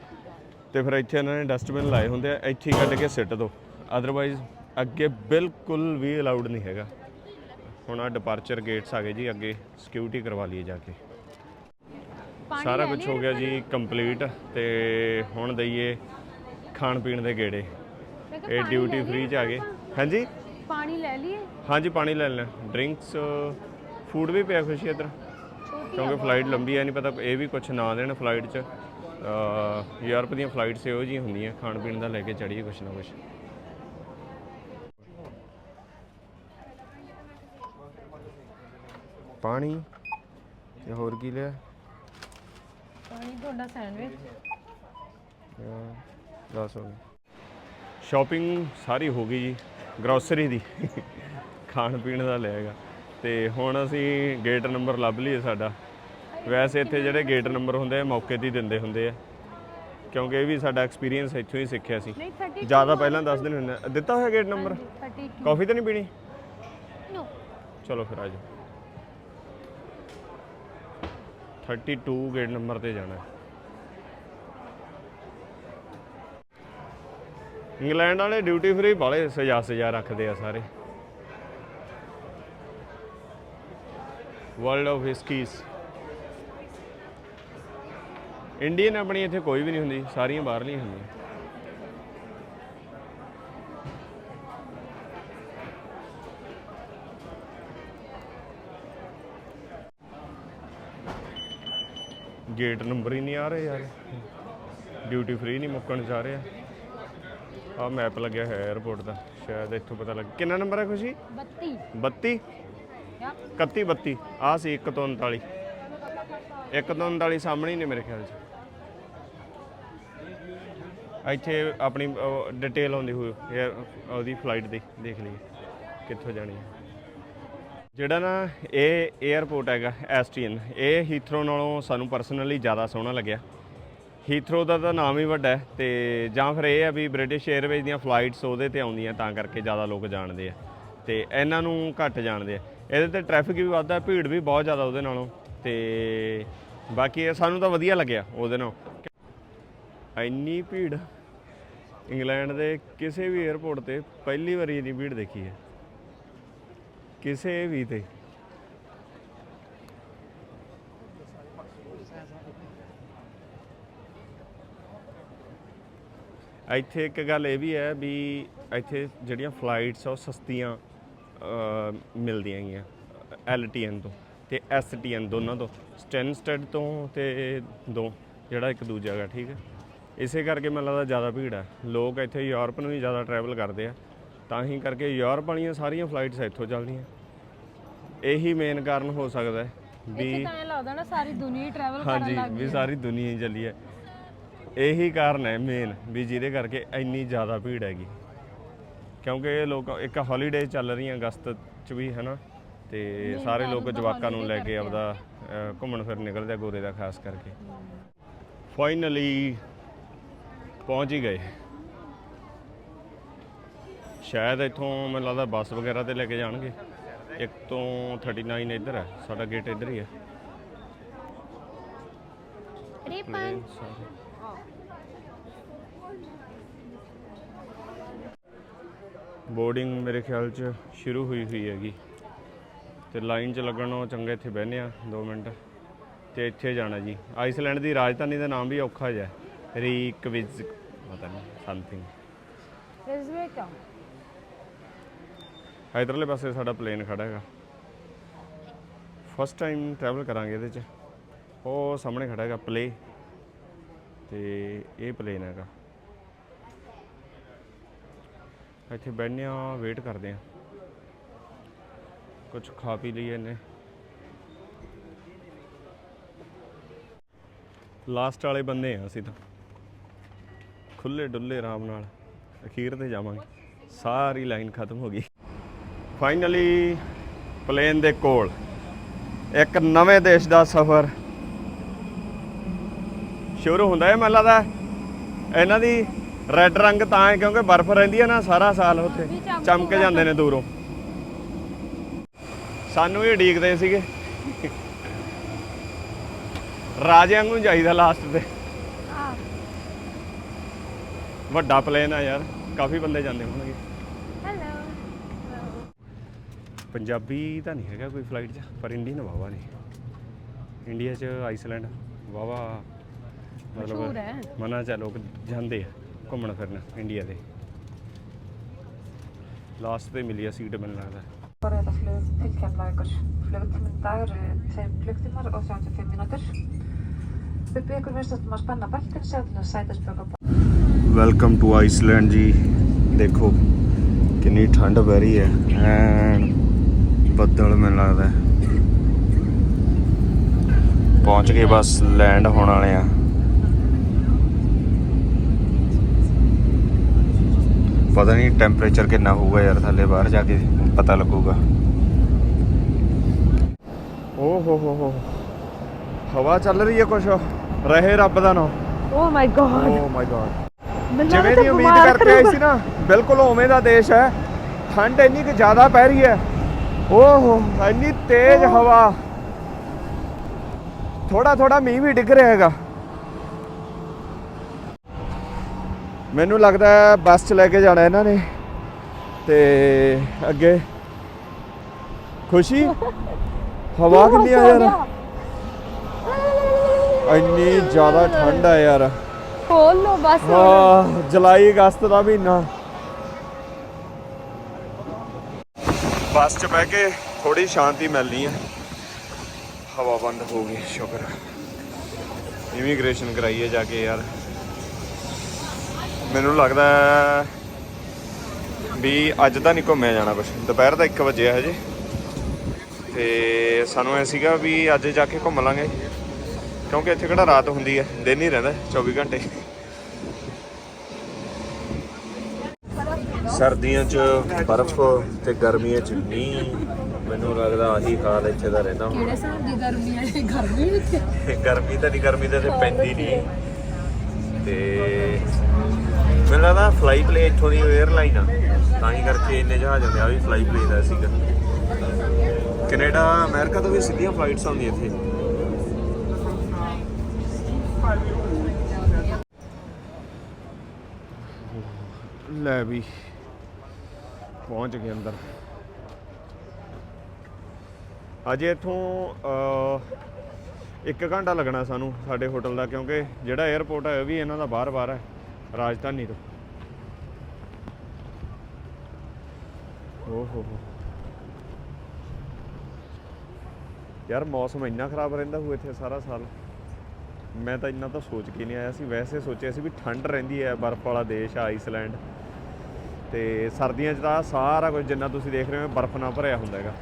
ਤੇ ਫਿਰ ਇੱਥੇ ਇਹਨਾਂ ਨੇ ਡਸਟਬਿਨ ਲਾਏ ਹੁੰਦੇ ਆ, ਇੱਥੇ ਹੀ ਕੱਢ ਕੇ ਸਿੱਟ ਦੋ। ਅਦਰਵਾਈਜ਼ ਅੱਗੇ ਬਿਲਕੁਲ ਵੀ ਅਲਾਉਡ ਨਹੀਂ ਹੈਗਾ। ਹੁਣ ਆ ਡਿਪਾਰਚਰ ਗੇਟਸ ਆ ਗਏ ਜੀ ਅੱਗੇ ਸਿਕਿਉਰਿਟੀ ਕਰਵਾ ਲਈਏ ਜਾ ਕੇ। ਸਾਰਾ ਕੁਝ ਹੋ ਗਿਆ ਜੀ ਕੰਪਲੀਟ ਤੇ ਹੁਣ ਦਈਏ ਖਾਣ ਪੀਣ ਦੇ ਗੇੜੇ। ਇਹ ਡਿਊਟੀ ਲੈ ਫ੍ਰੀ ਚ ਆ ਗਏ। ਹਾਂਜੀ? ਪਾਣੀ ਲੈ ਲਈਏ? ਹਾਂਜੀ ਪਾਣੀ ਲੈ ਲੈਣਾ ਡਰਿੰਕਸ ਫੂਡ ਵੀ ਪਿਆ ਖੁਸ਼ੀ ਇੱਧਰ। ਕਿਉਂਕਿ ਫਲਾਈਟ ਲੰਬੀ ਹੈ ਨਹੀਂ ਪਤਾ ਇਹ ਵੀ ਕੁਝ ਨਾ ਦੇਣ ਫਲਾਈਟ 'ਚ। ਯੂਰਪ ਦੀਆਂ ਫਲਾਈਟਸ ਇਹੋ ਜਿਹੀਆਂ ਹੁੰਦੀਆਂ ਖਾਣ ਪੀਣ ਦਾ ਲੈ ਕੇ ਚੜੀਏ ਕੁਛ ਨਾ ਕੁਛ। ਪਾਣੀ ਤੇ ਹੋਰ ਕੀ ਲਿਆ? ਪਾਣੀ ਤੁਹਾਡਾ ਸੈਂਡਵਿਚ। ਦਸ ਹੋ ਗਏ ਸ਼ਾਪਿੰਗ ਸਾਰੀ ਹੋ ਗਈ ਜੀ ਗਰੋਸਰੀ ਦੀ। ਖਾਣ ਪੀਣ ਦਾ ਲਿਆਗਾ ਤੇ ਹੁਣ ਅਸੀਂ ਗੇਟ ਨੰਬਰ ਲੱਭ ਲਈਏ ਸਾਡਾ। ਵੈਸੇ ਇੱਥੇ ਜਿਹੜੇ ਗੇਟ ਨੰਬਰ ਹੁੰਦੇ ਆ ਮੌਕੇ ਤੇ ਹੀ ਦਿੰਦੇ ਹੁੰਦੇ ਆ। ਕਿਉਂਕਿ ਇਹ ਵੀ ਸਾਡਾ ਐਕਸਪੀਰੀਅੰਸ ਇੱਥੋਂ ਹੀ ਸਿੱਖਿਆ ਸੀ। ਨਹੀਂ 30 ਜ਼ਿਆਦਾ ਪਹਿਲਾਂ ਦੱਸ ਦਿਨ ਹੁੰਦਾ ਦਿੱਤਾ ਹੋਇਆ ਗੇਟ ਨੰਬਰ? 32 ਕਾਫੀ ਤਾਂ ਨਹੀਂ ਪੀਣੀ? ਨੋ ਚਲੋ ਫਿਰ ਆ ਜਾਓ। 32 ਗੇਟ ਨੰਬਰ ਤੇ ਜਾਣਾ ਇੰਗਲੈਂਡ ਵਾਲੇ ਡਿਊਟੀ ਫ੍ਰੀ ਵਾਲੇ ਸਜਾ ਸਜਾ ਰੱਖਦੇ ਆ ਸਾਰੇ। ਵਰਲਡ ਆਫ ਹਿਸਕੀਸ ਇੰਡੀਅਨ ਆਪਣੀ ਇੱਥੇ ਕੋਈ ਵੀ ਨਹੀਂ ਹੁੰਦੀ, ਸਾਰੀਆਂ ਬਾਹਰਲੀਆਂ ਹੁੰਦੀਆਂ। ਗੇਟ ਨੰਬਰ ਹੀ ਨਹੀਂ ਆ ਰਹੇ ਯਾਰ। ਡਿਊਟੀ ਫ੍ਰੀ ਨਹੀਂ ਮੁੱਕਣ ਜਾ ਰਿਹਾ। ਆ ਮੈਪ ਲੱਗਿਆ ਹੈ 에어ਪੋਰਟ ਦਾ। ਸ਼ਾਇਦ ਇੱਥੋਂ ਪਤਾ ਲੱਗ ਕਿੰਨਾ ਨੰਬਰ ਹੈ ਖੁਸ਼ੀ? 32 32 ਯਾ 31 32 ਆ ਸੀ 1 ਤੋਂ 39 1 ਤੋਂ 39 ਸਾਹਮਣੇ ਹੀ ਨੇ ਮੇਰੇ ਖਿਆਲ 'ਚ। ਇੱਥੇ ਆਪਣੀ ਡਿਟੇਲ ਆਉਂਦੀ ਹੋਈ ਉਹਦੀ ਫਲਾਈਟ ਦੀ। ਦੇਖ ਲਈਏ। ਕਿੱਥੋਂ ਜਾਣੀ ਹੈ। ਜਿਹੜਾ ਨਾ ਇਹ 에어ਪੋਰਟ ਹੈਗਾ ਐਸਟੀਐਨ ਇਹ ਹੀਥਰੋ ਨਾਲੋਂ ਸਾਨੂੰ ਪਰਸਨਲੀ ਜ਼ਿਆਦਾ ਸੋਹਣਾ ਲੱਗਿਆ। ਹੀਥਰੋ ਦਾ ਤਾਂ ਨਾਮ ਹੀ ਵੱਡਾ ਹੈ ਤੇ ਜਾਂ ਫਿਰ ਇਹ ਆ ਵੀ ਬ੍ਰਿਟਿਸ਼ 에ਅਰਵੇਜ਼ ਦੀਆਂ ਫਲਾਈਟਸ ਉਹਦੇ ਤੇ ਆਉਂਦੀਆਂ, ਤਾਂ ਕਰਕੇ ਜ਼ਿਆਦਾ ਲੋਕ ਜਾਣਦੇ ਆ ਤੇ ਇਹਨਾਂ ਨੂੰ ਘੱਟ ਜਾਣਦੇ ਆ। ਇਹਦੇ ਤੇ ਟ੍ਰੈਫਿਕ ਵੀ ਵੱਧਦਾ, ਭੀੜ ਵੀ ਬਹੁਤ ਜ਼ਿਆਦਾ ਉਹਦੇ ਨਾਲੋਂ ਤੇ ਬਾਕੀ ਇਹ ਸਾਨੂੰ ਤਾਂ ਵਧੀਆ ਲੱਗਿਆ ਉਹਦੇ ਨਾਲ। ਇੰਨੀ ਭੀੜ, ਇੰਗਲੈਂਡ ਦੇ ਕਿਸੇ ਵੀ 에ਅਰਪੋਰਟ ਤੇ ਪਹਿਲੀ ਵਾਰੀ ਇੰਨੀ ਭੀੜ ਦੇਖੀ ਹੈ। ਕਿਸੇ ਵੀ ਤੇ। ਇੱਥੇ ਇੱਕ ਗੱਲ ਇਹ ਵੀ ਹੈ ਵੀ ਇੱਥੇ ਜਿਹੜੀਆਂ ਫਲਾਈਟਸ ਆ ਉਹ ਸਸਤੀਆਂ ਅਹ, ਮਿਲਦੀਆਂ ਹੈਗੀਆਂ ਐਲਟੀਐਨ ਤੋਂ ਤੇ ਐਸਟੀਐਨ ਦੋਨਾਂ ਤੋਂ ਸਟੈਨਸਟੈਡ ਤੋਂ ਤੇ ਦੋ ਜਿਹੜਾ ਇੱਕ ਦੂਜਾ ਹੈਗਾ ਠੀਕ ਹੈ। ਇਸੇ ਕਰਕੇ ਮੈਨੂੰ ਲੱਗਦਾ ਜ਼ਿਆਦਾ ਭੀੜ ਹੈ। ਲੋਕ ਇੱਥੇ ਯੂਰਪ ਨੂੰ ਵੀ ਜ਼ਿਆਦਾ ਟਰੈਵਲ ਕਰਦੇ ਆ। ਤਾਂ ਹੀ ਕਰਕੇ ਯੂਰਪ ਵਾਲੀਆਂ ਸਾਰੀਆਂ ਫਲਾਈਟਸ ਇੱਥੋਂ ਚੱਲਦੀਆਂ। ਇਹੀ ਮੇਨ ਕਾਰਨ ਹੋ ਸਕਦਾ ਹੈ ਵੀ ਇੱਥੇ ਤਾਂ ਐ ਲੱਗਦਾ ਨਾ ਸਾਰੀ ਦੁਨੀਆ ਟਰੈਵਲ ਕਰਨ ਹਾਂਜੀ ਲੱਗ ਵੀ ਗਈ। ਸਾਰੀ ਦੁਨੀਆ ਹੀ ਚੱਲੀ ਹੈ। ਇਹੀ ਕਾਰਨ ਹੈ ਮੇਨ ਵੀ ਜਿਹਦੇ ਕਰਕੇ ਇੰਨੀ ਜ਼ਿਆਦਾ ਭੀੜ ਹੈਗੀ। ਕਿਉਂਕਿ ਇਹ ਲੋਕ ਇੱਕ ਹੌਲੀਡੇ ਚੱਲ ਰਹੀਆਂ ਅਗਸਤ ਚ ਵੀ ਹੈ ਨਾ ਤੇ ਸਾਰੇ ਲੋਕ ਜਵਾਕਾਂ ਨੂੰ ਲੈ ਕੇ ਆਪਦਾ ਘੁੰਮਣ ਫਿਰ ਨਿਕਲਦੇ ਆ ਗੋਰੇ ਦਾ ਖਾਸ ਕਰਕੇ। ਫਾਈਨਲੀ ਪਹੁੰਚ ਹੀ ਗਏ। ਸ਼ਾਇਦ ਇੱਥੋਂ ਮੈਨੂੰ ਲੱਗਦਾ ਬੱਸ ਵਗੈਰਾ ਤੇ ਲੈ ਕੇ ਜਾਣਗੇ। ਇੱਕ ਤੋਂ 39 ਇੱਧਰ ਹੈ ਸਾਡਾ ਗੇਟ ਇੱਧਰ ਹੀ ਹੈ। ਰਿਪਨ। ਬੋਰਡਿੰਗ ਮੇਰੇ ਖਿਆਲ ਚ ਸ਼ੁਰੂ ਹੋਈ ਹੋਈ ਹੈਗੀ। ਤੇ ਲਾਈਨ 'ਚ ਲੱਗਣੋਂ ਚੰਗਾ ਇੱਥੇ ਬਹਿਨੇ ਆ 2 ਮਿੰਟ। ਤੇ ਇੱਥੇ ਜਾਣਾ ਜੀ। ਆਈਸਲੈਂਡ ਦੀ ਰਾਜਧਾਨੀ ਦਾ ਨਾਮ ਵੀ ਔਖਾ ਜਿਹਾ ਰੀਕਵਿਜ ਪਤਾ ਨਹੀਂ ਸਮਥਿੰਗ ਰਿਜ਼ਵੇਕਾ ਇਧਰਲੇ ਪਾਸੇ ਸਾਡਾ ਪਲੇਨ ਖੜਾ ਹੈਗਾ। ਫਸਟ ਟਾਈਮ ਟਰੈਵਲ ਕਰਾਂਗੇ ਇਹਦੇ 'ਚ। ਉਹ ਸਾਹਮਣੇ ਖੜਾ ਹੈਗਾ ਪਲੇ ਤੇ ਇਹ ਪਲੇਨ ਹੈਗਾ। ਇੱਥੇ ਬੈਠਨੇ ਆ ਵੇਟ ਕਰਦੇ ਆ ਕੁਝ ਖਾ ਪੀ ਲਈਏ ਨੇ ਲਾਸਟ ਵਾਲੇ ਬੰਦੇ ਆ ਅਸੀਂ ਤਾਂ। ਖੁੱਲੇ ਡੁੱਲੇ ਆਰਾਮ ਨਾਲ। ਅਖੀਰ ਤੇ ਜਾਵਾਂਗੇ। ਸਾਰੀ ਲਾਈਨ ਖਤਮ ਹੋ ਗਈ। ਫਾਈਨਲੀ ਪਲੇਨ ਦੇ ਕੋਲ ਇੱਕ ਨਵੇਂ ਦੇਸ਼ ਦਾ ਸਫ਼ਰ ਸ਼ੁਰੂ ਹੁੰਦਾ ਹੈ ਮੈਨੂੰ ਲੱਗਦਾ ਇਹਨਾਂ ਦੀ ਰੈੱਡ ਰੰਗ ਤਾਂ ਹੈ ਕਿਉਂਕਿ ਬਰਫ਼ ਰਹਿੰਦੀ ਹੈ ਨਾ ਸਾਰਾ ਸਾਲ ਉੱਥੇ ਚਮਕ ਜਾਂਦੇ। ਨੇ ਦੂਰੋਂ। ਸਾਨੂੰ ਵੀ ਉਡੀਕਦੇ ਸੀਗੇ। ਰਾਜਿਆਂ ਨੂੰ ਚਾਹੀਦਾ ਲਾਸਟ ਤੇ। ਵੱਡਾ ਪਲੇਨ ਆ ਯਾਰ ਕਾਫੀ ਬੰਦੇ ਜਾਂਦੇ ਹੋਣਗੇ। ਪੰਜਾਬੀ ਤਾਂ ਨਹੀਂ ਹੈਗਾ ਕੋਈ ਫਲਾਈਟ 'ਚ ਪਰ ਇੰਡੀਅਨ ਵਾਵਾ ਨੇ ਇੰਡੀਆ 'ਚ ਆਈਸਲੈਂਡ ਵਾਵਾ ਮਸ਼ਹੂਰ ਹੈ। ਮਨਾ ਚ ਲੋਕ ਜਾਂਦੇ ਆ ਘੁੰਮਣ ਫਿਰਨ ਇੰਡੀਆ ਦੇ ਲਾਸਟ ਤੇ ਮਿਲੀ ਆ ਸੀਟ ਮੈਨੂੰ ਲੱਗਦਾ Forrið flug til Keflavíkur. Flugtíminn í dag eru tveir klukkutímar og 35 mínútur. Við byggjum vinstum að spenna beltin sér til að sætisböka welcome to Iceland ji ਦੇਖੋ ਕਿੰਨੀ ਠੰਡ ਪੈ ਰਹੀ ਹੈ ਐਨ ਬੱਦਲ ਮੈਨੂੰ ਲੱਗਦਾ। ਪਹੁੰਚ ਗਏ ਬਸ ਲੈਂਡ ਹੋਣ ਵਾਲੇ ਆ। ਪਤਾ ਨਹੀਂ ਟੈਂਪਰੇਚਰ ਕਿੰਨਾ ਹੋਊਗਾ ਯਾਰ ਥੱਲੇ ਬਾਹਰ ਜਾ ਕੇ ਪਤਾ ਲੱਗੂਗਾ। ਓ ਹੋ ਹੋ। ਹੋ ਹਵਾ ਚੱਲ ਰਹੀ ਹੈ ਕੁਛ। ਰਹੇ ਰੱਬ ਦਾ ਨਾਮ। ਓ ਮਾਈ ਗॉड ਓ ਮਾਈ ਗॉड ਜਿਵੇਂ ਦੀ ਉਮੀਦ ਕਰਕੇ ਆਈ ਸੀ ਨਾ ਬਿਲਕੁਲ ਉਵੇਂ ਦਾ ਦੇਸ਼ ਹੈ। ਠੰਡ ਇੰਨੀ ਕਿ ਜ਼ਿਆਦਾ ਪੈ ਰਹੀ ਹੈ। ਓਹੋ ਇੰਨੀ ਤੇਜ਼ ਹਵਾ। ਥੋੜਾ ਥੋੜਾ ਮੀਂਹ ਵੀ ਡਿੱਗ ਰਿਹਾ ਹੈਗਾ। ਮੈਨੂੰ ਲੱਗਦਾ ਹੈ ਬੱਸ 'ਚ ਲੈ ਕੇ ਜਾਣਾ ਇਹਨਾਂ ਨੇ। ਤੇ ਅੱਗੇ। ਖੁਸ਼ੀ? ਹਵਾ ਕਿੰਨੀ ਆ ਯਾਰ। ਇੰਨੀ ਜ਼ਿਆਦਾ ਠੰਡ ਆ ਯਾਰ। ਖੋਲ ਲੋ ਬਸ ਹਾਂ ਜੁਲਾਈ ਅਗਸਤ ਦਾ ਮਹੀਨਾ। ਬੱਸ 'ਚ ਬਹਿ ਕੇ ਥੋੜੀ ਸ਼ਾਂਤੀ ਮਿਲਣੀ ਹੈ ਹਵਾ ਬੰਦ ਹੋ ਗਈ, ਸ਼ੁਕਰ ਇਮੀਗ੍ਰੇਸ਼ਨ ਕਰਾਈਏ ਜਾ ਕੇ ਯਾਰ। ਮੈਨੂੰ ਲੱਗਦਾ ਵੀ ਅੱਜ ਤਾਂ ਨਹੀਂ ਘੁੰਮਿਆ ਜਾਣਾ ਕੁਛ। ਦੁਪਹਿਰ ਦਾ 1 ਵਜੇ ਹਜੇ। ਤੇ ਸਾਨੂੰ ਐ ਸੀਗਾ ਵੀ ਅੱਜ ਜਾ ਕੇ ਘੁੰਮ ਲਾਂਗੇ। ਕਿਉਂਕਿ ਇੱਥੇ ਕਿਹੜਾ ਰਾਤ ਹੁੰਦੀ ਹੈ ਦਿਨ ਹੀ ਰਹਿੰਦਾ 24 ਘੰਟੇ। ਸਰਦੀਆਂ 'ਚ ਬਰਫ਼ ਤੇ ਗਰਮੀਆਂ 'ਚ ਮੀਂਹ ਮੈਨੂੰ ਲੱਗਦਾ ਆਹੀ ਹਾਲ ਇੱਥੇ ਦਾ ਰਹਿੰਦਾ ਕਿਹੜੇ ਹਿਸਾਬ ਦੀ ਗਰਮੀ ਹੈ ਗਰਮੀ ਵਿੱਚ? ਗਰਮੀ ਤਾਂ ਨਹੀਂ ਗਰਮੀ ਤਾਂ ਇੱਥੇ ਪੈਂਦੀ ਨਹੀਂ ਤੇ ਮੈਨੂੰ ਲੱਗਦਾ ਫਲਾਈ ਪਲੇ ਇੱਥੋਂ ਦੀ 에ਅਰਲਾਈਨ ਆ। ਤਾਂ ਹੀ ਕਰਕੇ ਇੰਨੇ ਜਹਾਜ਼ ਹੁੰਦੇ ਆ ਵੀ ਫਲਾਈ ਪਲੇ ਦਾ ਸੀਗਾ। ਕੈਨੇਡਾ ਅਮਰੀਕਾ ਤੋਂ ਵੀ ਸਿੱਧੀਆਂ ਫਲਾਈਟਸ ਆਉਂਦੀਆਂ ਇੱਥੇ। ਲੈ ਵੀ। ਪਹੁੰਚ ਗਏ ਅੰਦਰ। ਅਜੇ ਇੱਥੋਂ ਅ, ਇੱਕ ਘੰਟਾ ਲੱਗਣਾ ਸਾਨੂੰ ਸਾਡੇ ਹੋਟਲ ਦਾ ਕਿਉਂਕਿ ਜਿਹੜਾ 에ਅਰਪੋਰਟ ਹੈ ਉਹ ਵੀ ਇਹਨਾਂ ਦਾ ਬਾਹਰ-ਬਾਹਰ ਹੈ ਰਾਜਧਾਨੀ ਤੋਂ। ਓਹ ਹੋ ਹੋ। ਯਾਰ ਮੌਸਮ ਇੰਨਾ ਖਰਾਬ ਰਹਿੰਦਾ ਹੋਊ ਇੱਥੇ ਸਾਰਾ ਸਾਲ। ਮੈਂ ਤਾਂ ਇੰਨਾ ਤਾਂ ਸੋਚ ਕੇ ਨਹੀਂ ਆਇਆ ਸੀ। ਵੈਸੇ ਸੋਚਿਆ ਸੀ ਵੀ ਠੰਡ ਰਹਿੰਦੀ ਹੈ ਬਰਫ਼ ਵਾਲਾ ਦੇਸ਼ ਆ ਆਈਸਲੈਂਡ। ਤੇ ਸਰਦੀਆਂ 'ਚ ਤਾਂ ਸਾਰਾ ਕੁਝ ਜਿੰਨਾ ਤੁਸੀਂ ਦੇਖ ਰਹੇ ਹੋ ਬਰਫ਼ ਨਾਲ ਭਰਿਆ ਹੁੰਦਾ ਹੈਗਾ।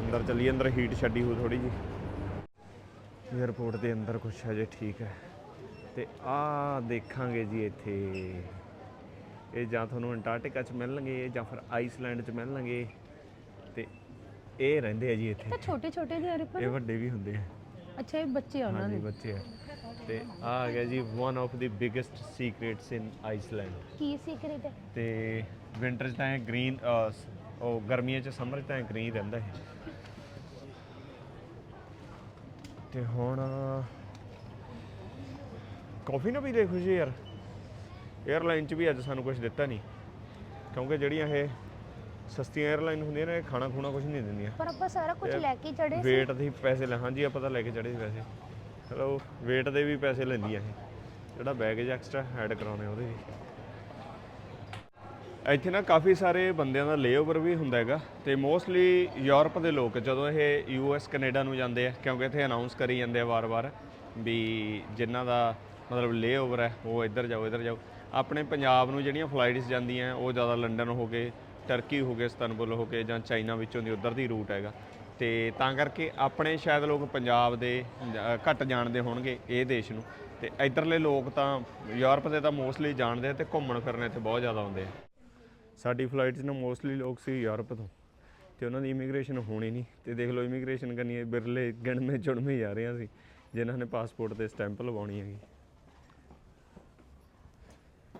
ਅੰਦਰ ਚੱਲੀਏ ਅੰਦਰ ਹੀਟ ਛੱਡੀ ਹੋ ਥੋੜੀ ਜੀ 에ਅਰਪੋਰਟ ਦੇ ਅੰਦਰ ਕੁਛ ਹਜੇ ਠੀਕ ਹੈ। ਤੇ ਆ ਦੇਖਾਂਗੇ ਜੀ ਇੱਥੇ। ਇਹ ਜਾਂ ਤੁਹਾਨੂੰ ਅੰਟਾਰਕਟਿਕਾ 'ਚ ਮਿਲਣਗੇ ਜਾਂ ਫਿਰ ਆਈਸਲੈਂਡ 'ਚ ਮਿਲਣਗੇ। ਤੇ ਇਹ ਰਹਿੰਦੇ ਆ ਜੀ ਇੱਥੇ। ਤਾਂ ਛੋਟੇ ਛੋਟੇ ਜਿਹੇ ਪਰ ਇਹ ਵੱਡੇ ਵੀ ਹੁੰਦੇ ਆ। ਅੱਛਾ ਇਹ ਬੱਚੇ ਆ ਉਹਨਾਂ ਦੇ। ਬੱਚੇ ਆ। ਤੇ ਆ ਆ ਗਿਆ ਜੀ one of the biggest secrets in Iceland Ki secret ਹੈ? ਤੇ ਵਿੰਟਰ 'ਚ ਤਾਂ ਇਹ ਗ੍ਰੀਨ ਉਹ ਗਰਮੀਆਂ 'ਚ ਸਮਰ 'ਚ ਤਾਂ ਗ੍ਰੀਨ ਰਹਿੰਦਾ ਹੈ। ਤੇ ਹੁਣ ਕਾਫੀ ਨਾ ਵੀ ਦੇਖੋ ਜੀ ਯਾਰ। 에ਅਰਲਾਈਨ 'ਚ ਵੀ ਅੱਜ ਸਾਨੂੰ ਕੁਝ ਦਿੱਤਾ ਨਹੀਂ। ਕਿਉਂਕਿ ਜਿਹੜੀਆਂ ਇਹ ਸਸਤੀਆਂ 에ਅਰਲਾਈਨ ਹੁੰਦੀਆਂ ਨੇ ਇਹ ਖਾਣਾ ਖੂਣਾ ਕੁਝ ਨਹੀਂ ਦਿੰਦੀਆਂ। ਪਰ ਆਪਾਂ ਸਾਰਾ ਕੁਝ ਲੈ ਕੇ ਚੜੇ ਸੀ। ਵੇਟ ਦੇ ਪੈਸੇ ਲੈ ਹਾਂਜੀ ਆਪਾਂ ਤਾਂ ਲੈ ਕੇ ਚੜੇ ਸੀ ਵੈਸੇ ਚਲੋ ਵੇਟ ਦੇ ਵੀ ਪੈਸੇ ਲੈਂਦੀ ਆ ਇਹ। ਜਿਹੜਾ ਬੈਗੇਜ ਐਕਸਟਰਾ ਐਡ ਕਰਾਉਣੇ ਉਹਦੇ ਵੀ। ਇੱਥੇ ਨਾ ਕਾਫੀ ਸਾਰੇ ਬੰਦਿਆਂ ਦਾ ਲੇਓਵਰ ਵੀ ਹੁੰਦਾ ਹੈਗਾ ਤੇ ਮੋਸਟਲੀ ਯੂਰਪ ਦੇ ਲੋਕ ਜਦੋਂ ਇਹ ਯੂਐਸ ਕੈਨੇਡਾ ਨੂੰ ਜਾਂਦੇ ਆ, ਕਿਉਂਕਿ ਇੱਥੇ ਅਨਾਉਂਸ ਕਰੀ ਜਾਂਦੇ ਆ ਵਾਰ-ਵਾਰ ਵੀ ਜਿਨ੍ਹਾਂ ਦਾ ਮਤਲਬ ਲੇਓਵਰ ਹੈ, ਉਹ ਇੱਧਰ ਜਾਓ ਇੱਧਰ ਜਾਓ। ਆਪਣੇ ਪੰਜਾਬ ਨੂੰ ਜਿਹੜੀਆਂ ਫਲਾਈਟਸ ਜਾਂਦੀਆਂ, ਉਹ ਜ਼ਿਆਦਾ ਲੰਡਨ ਹੋ ਕੇ ਟਰਕੀ ਹੋ ਕੇ ਇਸਤਾਨਬੁਲ ਹੋ ਕੇ ਜਾਂ ਚਾਈਨਾ ਵਿੱਚੋਂ ਦੀ ਉਧਰ ਦੀ ਰੂਟ ਹੈਗਾ। ਤੇ ਤਾਂ ਕਰਕੇ ਆਪਣੇ ਸ਼ਾਇਦ ਲੋਕ ਪੰਜਾਬ ਦੇ ਘੱਟ ਜਾਣਦੇ ਹੋਣਗੇ ਇਹ ਦੇਸ਼ ਨੂੰ। ਤੇ ਇਧਰਲੇ ਲੋਕ ਤਾਂ ਯੂਰਪ ਦੇ ਤਾਂ ਮੋਸਟਲੀ ਜਾਣਦੇ ਆ ਤੇ ਘੁੰਮਣ ਫਿਰਨ ਇੱਥੇ ਬਹੁਤ ਜ਼ਿਆਦਾ ਆਉਂਦੇ ਆ। ਸਾਡੀ ਫਲਾਈਟਸ ਨੂੰ ਮੋਸਟਲੀ ਲੋਕ ਸੀ ਯੂਰਪ ਤੋਂ। ਤੇ ਉਹਨਾਂ ਦੀ ਇਮੀਗ੍ਰੇਸ਼ਨ ਹੋਣੀ ਨਹੀਂ। ਤੇ ਦੇਖ ਲਓ ਇਮੀਗ੍ਰੇਸ਼ਨ ਕਰਨੀ ਹੈ ਬਿਰਲੇ ਗਿਣਵੇਂ ਚੁਣਵੇਂ ਜਾ ਰਹੇ ਰਹੀਆਂ ਸੀ, ਜਿਨ੍ਹਾਂ ਨੇ ਪਾਸਪੋਰਟ ਤੇ ਸਟੈਂਪ ਲਵਾਉਣੀ ਹੈਗੀ।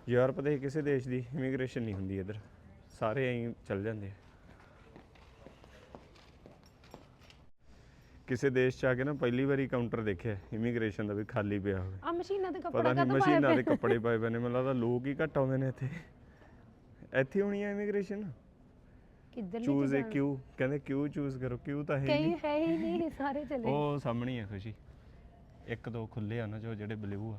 ਯੂਰਪ ਦੇ ਕਿਸੇ ਦੇਸ਼ ਦੀ ਇਮੀਗ੍ਰੇਸ਼ਨ ਨਹੀਂ ਹੁੰਦੀ ਇੱਧਰ। ਸਾਰੇ ਐਂ ਚੱਲ ਜਾਂਦੇ ਆ। ਕਿਸੇ ਦੇਸ਼ ਚ ਆ ਕੇ ਨਾ ਪਹਿਲੀ ਵਾਰੀ ਕਾਊਂਟਰ ਦੇਖਿਆ ਇਮੀਗ੍ਰੇਸ਼ਨ ਦਾ ਵੀ ਖਾਲੀ ਪਿਆ ਹੋਵੇ। ਆ ਮਸ਼ੀਨਾਂ ਤੇ ਕੱਪੜਾ ਪਤਾ ਨਹੀਂ ਕਦੋਂ ਮਸ਼ੀਨਾਂ ਦੇ ਕੱਪੜੇ ਪਾਏ ਪਏ ਨੇ ਮੈਨੂੰ ਲੱਗਦਾ ਲੋਕ ਹੀ ਘੱਟ ਆਉਂਦੇ ਨੇ ਇੱਥੇ। ਇੱਥੇ ਹੋਣੀ ਆ ਇਮੀਗ੍ਰੇਸ਼ਨ ਕਿੱਧਰ ਚੂਜ਼ ਏ ਕਿਊ ਕਹਿੰਦੇ ਕਿਊ ਚੂਜ਼ ਕਰੋ ਕਿਊ ਤਾਂ ਹੈ ਹੀ ਕਈ ਨਹੀਂ। ਹੈ ਹੀ ਨਹੀਂ ਸਾਰੇ ਚਲੇ ਉਹ ਸਾਹਮਣੇ ਹੀ ਆ ਖੁਸ਼ੀ। ਇੱਕ ਦੋ ਖੁੱਲੇ ਆ ਨਾ ਜੋ ਜਿਹੜੇ ਬਲੂ ਆ।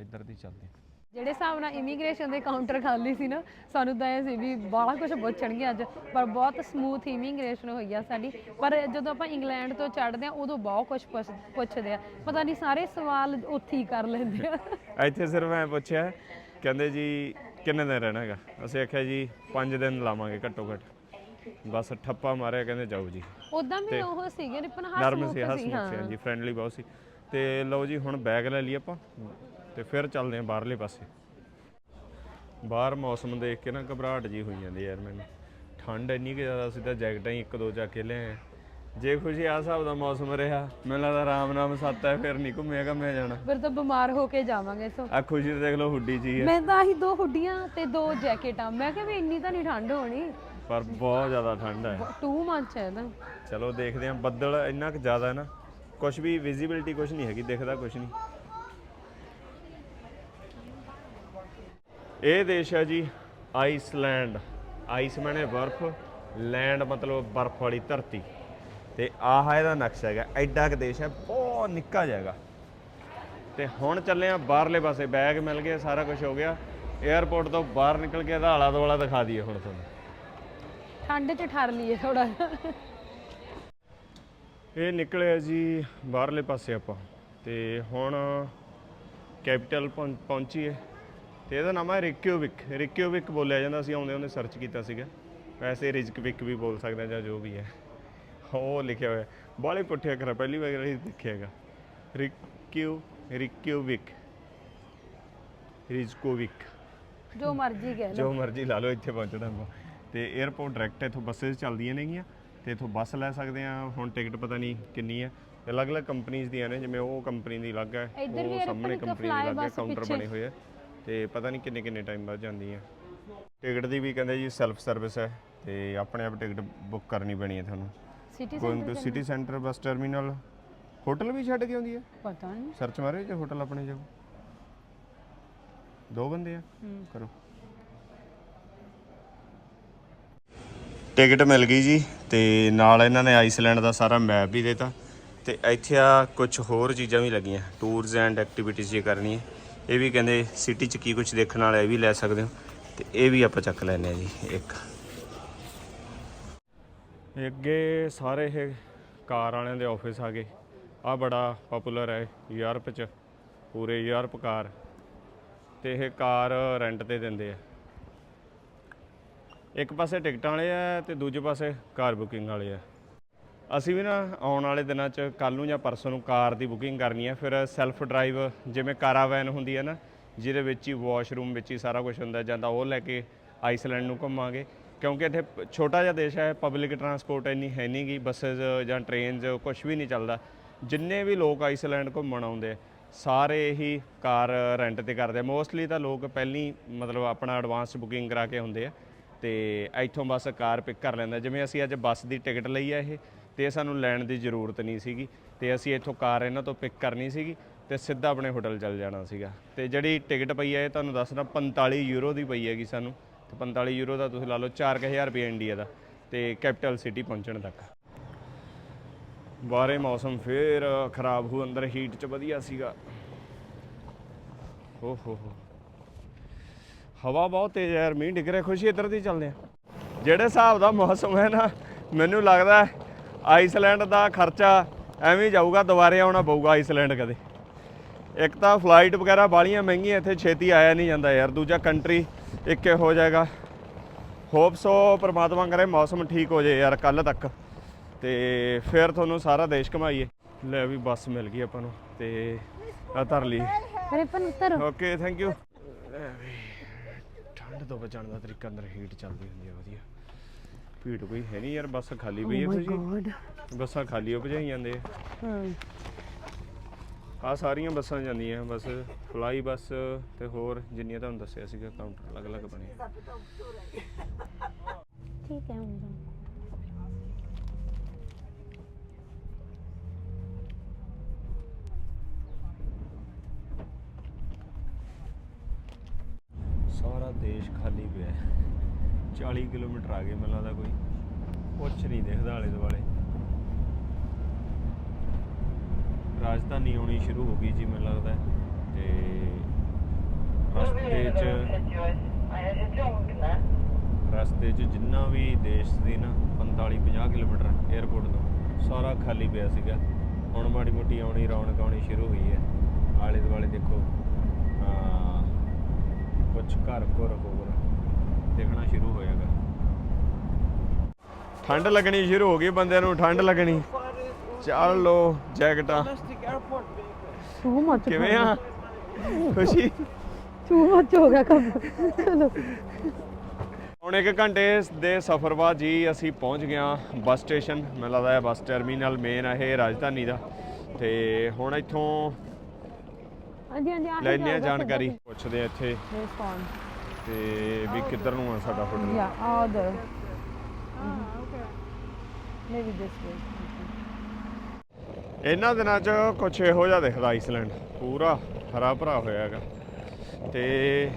ਇੱਧਰ ਦੀ ਚੱਲਦੇ ਆ। ਜਿਹੜੇ ਹਿਸਾਬ ਨਾਲ ਇਮੀਗ੍ਰੇਸ਼ਨ ਦੇ ਕਾਊਂਟਰ ਖਾਲੀ ਸੀ ਨਾ ਸਾਨੂੰ ਤਾਂ ਇਹ ਸੀ ਵੀ ਬਾਹਲਾ ਕੁਝ ਪੁੱਛਣਗੇ ਅੱਜ ਪਰ ਬਹੁਤ ਸਮੂਥ ਇਮੀਗ੍ਰੇਸ਼ਨ ਹੋਈ ਆ ਸਾਡੀ। ਪਰ ਜਦੋਂ ਆਪਾਂ ਇੰਗਲੈਂਡ ਤੋਂ ਚੜ੍ਹਦੇ ਆ ਉਦੋਂ ਬਹੁਤ ਕੁਝ ਪੁੱਛਦੇ ਆ। ਪਤਾ ਨਹੀਂ ਸਾਰੇ ਸਵਾਲ ਉੱਥੇ ਹੀ ਕਰ ਲੈਂਦੇ ਆ। ਇੱਥੇ ਸਿਰਫ ਐ ਪੁੱਛਿਆ ਕਹਿੰਦੇ ਜੀ ਕਿੰਨੇ ਦਿਨ ਰਹਿਣਾ ਹੈਗਾ? ਅਸੀਂ ਆਖਿਆ ਜੀ 5 ਦਿਨ ਲਾਵਾਂਗੇ ਘੱਟੋ ਘੱਟ ਬਸ ਠੱਪਾ ਮਾਰਿਆ ਕਹਿੰਦੇ ਜਾਓ ਜੀ। ਉਦਾਂ ਵੀ ਉਹ ਸੀਗੇ ਰਿਪਨ ਨਰਮ ਸੀ ਹਸਮੁਖ ਸੀ ਹਾਂਜੀ ਫ੍ਰੈਂਡਲੀ ਬਹੁਤ ਸੀ। ਤੇ ਲਓ ਜੀ ਹੁਣ ਬੈਗ ਲੈ ਲਈ ਆਪਾਂ। ਤੇ ਫਿਰ ਚੱਲਦੇ ਆਂ ਬਾਹਰਲੇ ਪਾਸੇ। ਬਾਹਰ ਮੌਸਮ ਦੇਖ ਕੇ ਨਾ ਘਬਰਾਹਟ ਜੀ ਹੋਈ ਜਾਂਦੀ ਯਾਰ ਮੈਨੂੰ। ਠੰਡ ਇੰਨੀ ਕਿ ਜ਼ਿਆਦਾ ਸੀ ਤਾਂ ਜੈਕਟਾਂ ਹੀ ਇੱਕ ਦੋ ਚੱਕ ਕੇ ਲਿਆਏ। ਜੇ ਖੁਸ਼ੀ ਆ ਹਿਸਾਬ ਦਾ ਮੌਸਮ ਰਿਹਾ ਮੈਨੂੰ ਲੱਗਦਾ ਆਰਾਮ ਨਾਮ ਸੱਤ ਹੈ ਫਿਰ ਨਹੀਂ ਘੁੰਮਿਆ ਮੈਂ ਜਾਣਾ। ਫਿਰ ਤਾਂ ਬਿਮਾਰ ਹੋ ਕੇ ਜਾਵਾਂਗੇ ਸੋ ਆ ਖੁਸ਼ੀ ਤੇ ਦੇਖ ਲਓ ਹੁੱਡੀ ਜੀ ਹੈ। ਮੈਂ ਤਾਂ ਆਹੀ ਦੋ ਹੁੱਡੀਆਂ ਤੇ ਦੋ ਜੈਕਟਾਂ। ਮੈਂ ਕਿਹਾ ਵੀ ਇੰਨੀ ਤਾਂ ਨਹੀਂ ਠੰਡ ਹੋਣੀ। ਪਰ ਬਹੁਤ ਜ਼ਿਆਦਾ ਠੰਡ ਹੈ। ਟੂ ਮੱਚ ਹੈ ਤਾਂ। ਚਲੋ ਦੇਖਦੇ ਆਂ ਬੱਦਲ ਇੰਨਾ ਕੁ ਜ਼ਿਆਦਾ ਹੈ ਨਾ ਕੁਝ ਵੀ ਵਿਜ਼ਿਬਿਲਟੀ ਕੁਝ ਨਹੀਂ ਹੈਗੀ ਦਿਖਦਾ ਕੁਝ ਨਹੀਂ। ਇਹ ਦੇਸ਼ ਹੈ ਜੀ ਆਈਸਲੈਂਡ। ਆਈਸ ਮਾਨੇ ਬਰਫ਼ ਲੈਂਡ ਮਤਲਬ ਬਰਫ਼ ਵਾਲੀ ਧਰਤੀ। ਤੇ ਆਹ ਇਹਦਾ ਨਕਸ਼ਾ ਹੈਗਾ ਐਡਾ ਕੁ ਦੇਸ਼ ਹੈ ਬਹੁਤ ਨਿੱਕਾ ਜਿਹਾ ਹੈਗਾ। ਤੇ ਹੁਣ ਚੱਲੇ ਆ ਬਾਹਰਲੇ ਪਾਸੇ ਬੈਗ ਮਿਲ ਗਏ ਸਾਰਾ ਕੁਝ ਹੋ ਗਿਆ। 에ਅਰਪੋਰਟ ਤੋਂ ਬਾਹਰ ਨਿਕਲ ਕੇ ਇਹਦਾ ਆਲਾ ਦੁਆਲਾ ਦਿਖਾ ਦਈਏ ਹੁਣ ਤੁਹਾਨੂੰ। ਠੰਡ 'ਚ ਠਰ ਲਈਏ ਥੋੜਾ ਇਹ ਨਿਕਲਿਆ ਜੀ ਬਾਹਰਲੇ ਪਾਸੇ ਆਪਾਂ। ਤੇ ਹੁਣ ਕੈਪੀਟਲ ਪਹੁੰਚੀਏ। ਤੇ ਇਹਦਾ ਨਾਮ ਹੈ ਰਿਕਿਓਵਿਕ ਰਿਕਿਓਵਿਕ ਬੋਲਿਆ ਜਾਂਦਾ ਸੀ ਆਉਂਦੇ ਆਉਂਦੇ ਸਰਚ ਕੀਤਾ ਸੀਗਾ। ਵੈਸੇ ਰਿਜਕਵਿਕ ਵੀ ਬੋਲ ਸਕਦੇ ਹਾਂ ਜਾਂ ਜੋ ਵੀ ਹੈ। ਉਹ ਲਿਖਿਆ ਹੋਇਆ। ਬਾਲੇ ਪੁੱਠੇ ਅੱਖਰ ਆ, ਪਹਿਲੀ ਵਾਰ ਇਹ ਦੇਖਿਆ ਹੈਗਾ। ਰਿਕਿਓ ਰਿਕਿਓਵਿਕ ਰਿਜਕੋਵਿਕ ਜੋ ਮਰਜ਼ੀ ਕਹਿ ਲਓ। ਜੋ ਮਰਜ਼ੀ ਲਾ ਲਓ ਇੱਥੇ ਪਹੁੰਚਣਾ ਆਪਾਂ ਤੇ 에어ਪੋਰਟ ਡਾਇਰੈਕਟ ਇੱਥੋਂ ਬੱਸਸ ਚੱਲਦੀਆਂ ਨੇਗੀਆਂ ਤੇ ਇੱਥੋਂ ਬੱਸ ਲੈ ਸਕਦੇ ਆ ਹੁਣ ਟਿਕਟ ਪਤਾ ਨਹੀਂ ਕਿੰਨੀ ਹੈ। ਅਲੱਗ-ਅਲੱਗ ਕੰਪਨੀਆਂ ਦੀਆਂ ਨੇ ਜਿਵੇਂ ਉਹ ਕੰਪਨੀ ਦੀ ਅਲੱਗ ਹੈ। ਉਹ ਸਾਹਮਣੇ ਕੰਪਨੀ ਦੀ ਅਲੱਗ ਹੈ। ਕਾਊਂਟਰ। ਬਣੇ ਹੋਏ ਆ। ਤੇ ਪਤਾ ਨਹੀਂ ਕਿੰਨੇ ਕਿੰਨੇ ਟਾਈਮ ਬਾਅਦ ਜਾਂਦੀਆਂ ਟਿਕਟ ਦੀ ਵੀ ਕਹਿੰਦੇ ਜੀ ਸੈਲਫ ਸਰਵਿਸ ਹੈ ਤੇ ਆਪਣੇ ਆਪ ਟਿਕਟ ਬੁੱਕ ਕਰਨੀ ਪੈਣੀ ਹੈ ਤੁਹਾਨੂੰ। City going centre to city centre bus terminal hotel ਵੀ ਛੱਡ ਕੇ ਆਉਂਦੀ ਹੈ? ਪਤਾ ਨਹੀਂ। ਸਰਚ ਮਾਰੇ ਜੇ ਹੋਟਲ ਆਪਣੇ ਜਾਓ। ਦੋ ਬੰਦੇ ਆ? ਕਰੋ। ਟਿਕਟ ਮਿਲ ਗਈ ਜੀ ਤੇ ਨਾਲ ਇਹਨਾਂ ਨੇ ਆਈਸਲੈਂਡ ਦਾ ਸਾਰਾ ਮੈਪ ਵੀ ਦਿੱਤਾ। ਤੇ ਇੱਥੇ ਆ ਕੁਝ ਹੋਰ ਚੀਜ਼ਾਂ ਵੀ ਲੱਗੀਆਂ। ਟੂਰਸ ਐਂਡ ਐਕਟੀਵਿਟੀਜ਼ ਜੇ ਕਰਨੀ ਹੈ ਇਹ ਵੀ ਕਹਿੰਦੇ ਸਿਟੀ ਚ ਕੀ ਕੁਝ ਦੇਖਣ ਵਾਲਾ ਇਹ ਵੀ ਲੈ ਸਕਦੇ ਹੋ। ਤੇ ਇਹ ਵੀ ਆਪਾਂ ਚੱਕ ਲੈਨੇ ਆ ਜੀ, ਇੱਕ। ਅੱਗੇ ਸਾਰੇ ਇਹ ਕਾਰ ਵਾਲਿਆਂ ਦੇ ਆਫਿਸ ਆ ਗਏ। ਆ ਬੜਾ ਪਪੂਲਰ ਹੈ ਯੂਰਪ ਚ, ਪੂਰੇ ਯੂਰਪ ਕਾਰ। ਤੇ ਇਹ ਕਾਰ ਰੈਂਟ ਤੇ ਦਿੰਦੇ ਆ। ਇੱਕ ਪਾਸੇ ਟਿਕਟਾਂ ਵਾਲੇ ਆ ਤੇ ਦੂਜੇ ਪਾਸੇ ਕਾਰ ਬੁਕਿੰਗ ਵਾਲੇ ਆ। ਅਸੀਂ ਵੀ ਨਾ ਆਉਣ ਵਾਲੇ ਦਿਨਾਂ 'ਚ ਕੱਲ ਨੂੰ ਜਾਂ ਪਰਸੋਂ ਨੂੰ ਕਾਰ ਦੀ ਬੁਕਿੰਗ ਕਰਨੀ ਹੈ, ਫਿਰ ਸੈਲਫ ਡਰਾਈਵ ਜਿਵੇਂ ਕਾਰਾਵੈਨ ਹੁੰਦੀ ਹੈ ਨਾ, ਜਿਹਦੇ ਵਿੱਚ ਹੀ ਵਾਸ਼ਰੂਮ ਵਿੱਚ ਹੀ ਸਾਰਾ ਕੁਝ ਹੁੰਦਾ ਜਾਂਦਾ ਉਹ ਲੈ ਕੇ ਆਈਸਲੈਂਡ ਨੂੰ ਘੁੰਮਾਂਗੇ। ਕਿਉਂਕਿ ਇੱਥੇ ਪ- ਛੋਟਾ ਜਿਹਾ ਦੇਸ਼ ਹੈ ਪਬਲਿਕ ਟਰਾਂਸਪੋਰਟ ਇੰਨੀ ਹੈ ਨਹੀਂ ਗੀ ਬੱਸਸ ਜਾਂ ਟ੍ਰੇਨਸ ਕੁਝ ਵੀ ਨਹੀਂ ਚੱਲਦਾ। ਜਿੰਨੇ ਵੀ ਲੋਕ ਆਈਸਲੈਂਡ ਘੁੰਮਣ ਆਉਂਦੇ ਆ ਸਾਰੇ ਹੀ ਕਾਰ ਰੈਂਟ ਤੇ ਕਰਦੇ ਮੋਸਟਲੀ ਤਾਂ ਲੋਕ ਪਹਿਲੀ ਮਤਲਬ ਆਪਣਾ ਐਡਵਾਂਸ ਬੁਕਿੰਗ ਕਰਾ ਕੇ ਹੁੰਦੇ ਆ ਤੇ ਇੱਥੋਂ ਬਸ ਕਾਰ ਪਿਕ ਕਰ ਲੈਂਦਾ ਜਿਵੇਂ ਅਸੀਂ ਅੱਜ ਬੱਸ ਦੀ ਟਿਕਟ ਲਈ ਆ ਇਹ ਤੇ ਸਾਨੂੰ ਲੈਣ ਦੀ ਜ਼ਰੂਰਤ ਨਹੀਂ ਸੀਗੀ ਤੇ ਅਸੀਂ ਇੱਥੋਂ ਕਾਰ ਇਹਨਾਂ ਤੋਂ ਪਿਕ ਕਰਨੀ ਸੀਗੀ ਤੇ ਸਿੱਧਾ ਆਪਣੇ ਹੋਟਲ ਚੱਲ ਜਾਣਾ ਸੀਗਾ। ਤੇ ਜਿਹੜੀ ਟਿਕਟ ਪਈ ਹੈ, ਇਹ ਤੁਹਾਨੂੰ ਦੱਸਣਾ 45 ਯੂਰੋ ਦੀ ਪਈ ਹੈਗੀ ਸਾਨੂੰ। ਤੇ 45 ਯੂਰੋ ਦਾ ਤੁਸੀਂ ਲਾ ਲਓ 4000 ਰੁਪਏ ਇੰਡੀਆ ਦਾ ਤੇ ਕੈਪੀਟਲ ਸਿਟੀ ਪਹੁੰਚਣ ਤੱਕ। ਬਾਰੇ ਮੌਸਮ ਫੇਰ ਖਰਾਬ ਹੋ ਅੰਦਰ ਹੀਟ ਚ ਵਧੀਆ ਸੀਗਾ। ਓ ਹੋ ਹੋ। ਹਵਾ ਬਹੁਤ ਤੇਜ਼ ਹੈ ਯਾਰ, ਮੀਂਹ ਡਿੱਗ ਰਿਹਾ, ਖੁਸ਼ੀ ਇੱਧਰ ਦੀ ਚੱਲਦੇ ਆ। ਜਿਹੜੇ ਹਿਸਾਬ ਦਾ ਮੌਸਮ ਹੈ ਨਾ, ਮੈਨੂੰ ਲੱਗਦਾ ਆਈਸਲੈਂਡ ਦਾ ਖਰਚਾ ਐਵੇਂ ਜਾਊਗਾ ਦੁਬਾਰੇ ਆਉਣਾ ਪਊਗਾ ਆਈਸਲੈਂਡ ਕਦੇ। ਇੱਕ ਤਾਂ ਫਲਾਈਟ ਵਗੈਰਾ ਬਾਲੀਆਂ ਮਹਿੰਗੀਆਂ ਇੱਥੇ ਛੇਤੀ ਆਇਆ ਨਹੀਂ ਜਾਂਦਾ ਯਾਰ ਦੂਜਾ ਕੰਟਰੀ ਇੱਕੇ ਹੋ ਜਾਏਗਾ ਹੋਪ ਸੋ ਪ੍ਰਮਾਤਮਾ ਕਰੇ ਮੌਸਮ ਠੀਕ ਹੋ ਜਾਏ ਯਾਰ ਕੱਲ ਤੱਕ। ਤੇ ਫਿਰ ਤੁਹਾਨੂੰ ਸਾਰਾ ਦੇਸ਼ ਘਮਾਈਏ। ਲੈ ਵੀ ਬੱਸ ਮਿਲ ਗਈ ਆਪਾਂ ਨੂੰ ਤੇ ਆ ਧਰ ਲਈ। ਅਰੇ ਪਰ ਉਤਰ ਓਕੇ ਥੈਂਕ ਯੂ ਠੰਡ ਤੋਂ ਬਚਣ ਦਾ ਤਰੀਕਾ ਅੰਦਰ ਹੀਟ ਚੱਲਦੀ ਹੁੰਦੀ ਹੈ ਵਧੀਆ। ਭੀੜ ਕੋਈ ਹੈ ਨਹੀਂ ਯਾਰ ਬੱਸ ਖਾਲੀ ਪਈ ਹੈ ਜੀ। ਬੱਸਾਂ ਖਾਲੀ ਹੋ ਭਜਾਈ ਜਾਂਦੇ। ਆ ਹਾਂ। ਆ ਸਾਰੀਆਂ ਬੱਸਾਂ ਜਾਂਦੀਆਂ ਬਸ ਫਲਾਈ ਬੱਸ ਤੇ ਹੋਰ ਜਿੰਨੀਆਂ ਤੁਹਾਨੂੰ ਦੱਸਿਆ ਸੀਗਾ ਕਾਊਂਟਰ ਅਲੱਗ-ਅਲੱਗ ਬਣੇ। ਠੀਕ ਹੈ ਹੁਣ। ਸਾਰਾ ਦੇਸ਼ ਖਾਲੀ ਪਿਆ ਹੈ। 40 ਕਿਲੋਮੀਟਰ ਆ ਗਏ, ਮੈਨੂੰ ਲੱਗਦਾ ਕੋਈ ਕੁਛ ਨਹੀਂ ਦਿਖਦਾ ਆਲੇ ਦੁਆਲੇ। ਰਾਜਧਾਨੀ ਆਉਣੀ ਸ਼ੁਰੂ ਹੋ ਗਈ ਜੀ, ਮੈਨੂੰ ਲੱਗਦਾ। ਹੈ। ਤੇ ਰਸਤੇ 'ਚ ਰਸਤੇ 'ਚ ਜਿੰਨਾ ਵੀ ਦੇਸ਼ ਦੀ ਨਾ 45 50 ਕਿਲੋਮੀਟਰ 에어ਪੋਰਟ ਤੋਂ, ਸਾਰਾ ਖਾਲੀ ਪਿਆ ਸੀਗਾ। ਹੁਣ ਮਾੜੀ ਮੋਟੀ ਆਉਣੀ, ਰੌਣਕ ਆਉਣੀ ਸ਼ੁਰੂ ਹੋਈ ਹੈ। ਆਲੇ ਦੁਆਲੇ ਦੇਖੋ, ਅਹ ਕੁਝ ਘਰ ਘਰ ਹੋਰ ਦੇਖਣਾ ਸ਼ੁਰੂ ਹੋਇਆਗਾ। ਠੰਡ ਲੱਗਣੀ ਸ਼ੁਰੂ ਹੋ ਗਈ ਬੰਦਿਆਂ ਨੂੰ ਠੰਡ ਲੱਗਣੀ। ਚੱਲ ਲੋ ਜੈਕਟਾਂ। ਤੂੰ ਮੱਚ ਕਿਵੇਂ ਆ? ਖੁਸ਼ੀ? ਤੂੰ ਮੱਚ ਹੋ ਗਿਆ ਕੰਮ। ਚਲੋ। ਹੁਣ ਇੱਕ ਘੰਟੇ ਦੇ ਸਫ਼ਰ ਬਾਅਦ ਜੀ ਅਸੀਂ ਪਹੁੰਚ ਗਏ ਹਾਂ ਬੱਸ ਸਟੇਸ਼ਨ। ਮੈਨੂੰ ਲੱਗਦਾ ਹੈ ਬੱਸ ਟਰਮੀਨਲ ਮੇਨ ਇਹ ਰਾਜਧਾਨੀ ਦਾ। ਤੇ ਹੁਣ ਇੱਥੋਂ ਹਾਂਜੀ ਹਾਂਜੀ ਆਹ ਲੈਣੇ ਆ ਜਾਣਕਾਰੀ। ਪੁੱਛਦੇ ਆ ਇੱਥੇ। ਤੇ ਵੀ ਕਿੱਧਰ ਨੂੰ ਆ ਸਾਡਾ ਹੋਟਲ ਯਾ ਆਦਰ ਮੇਬੀ ਦਿਸ ਵੇ ਇਹਨਾਂ ਦਿਨਾਂ 'ਚ ਕੁਛ ਇਹੋ ਜਿਹਾ ਦਿਖਦਾ ਆਈਸਲੈਂਡ ਪੂਰਾ ਹਰਾ ਭਰਾ ਹੋਇਆ ਹੈਗਾ। ਤੇ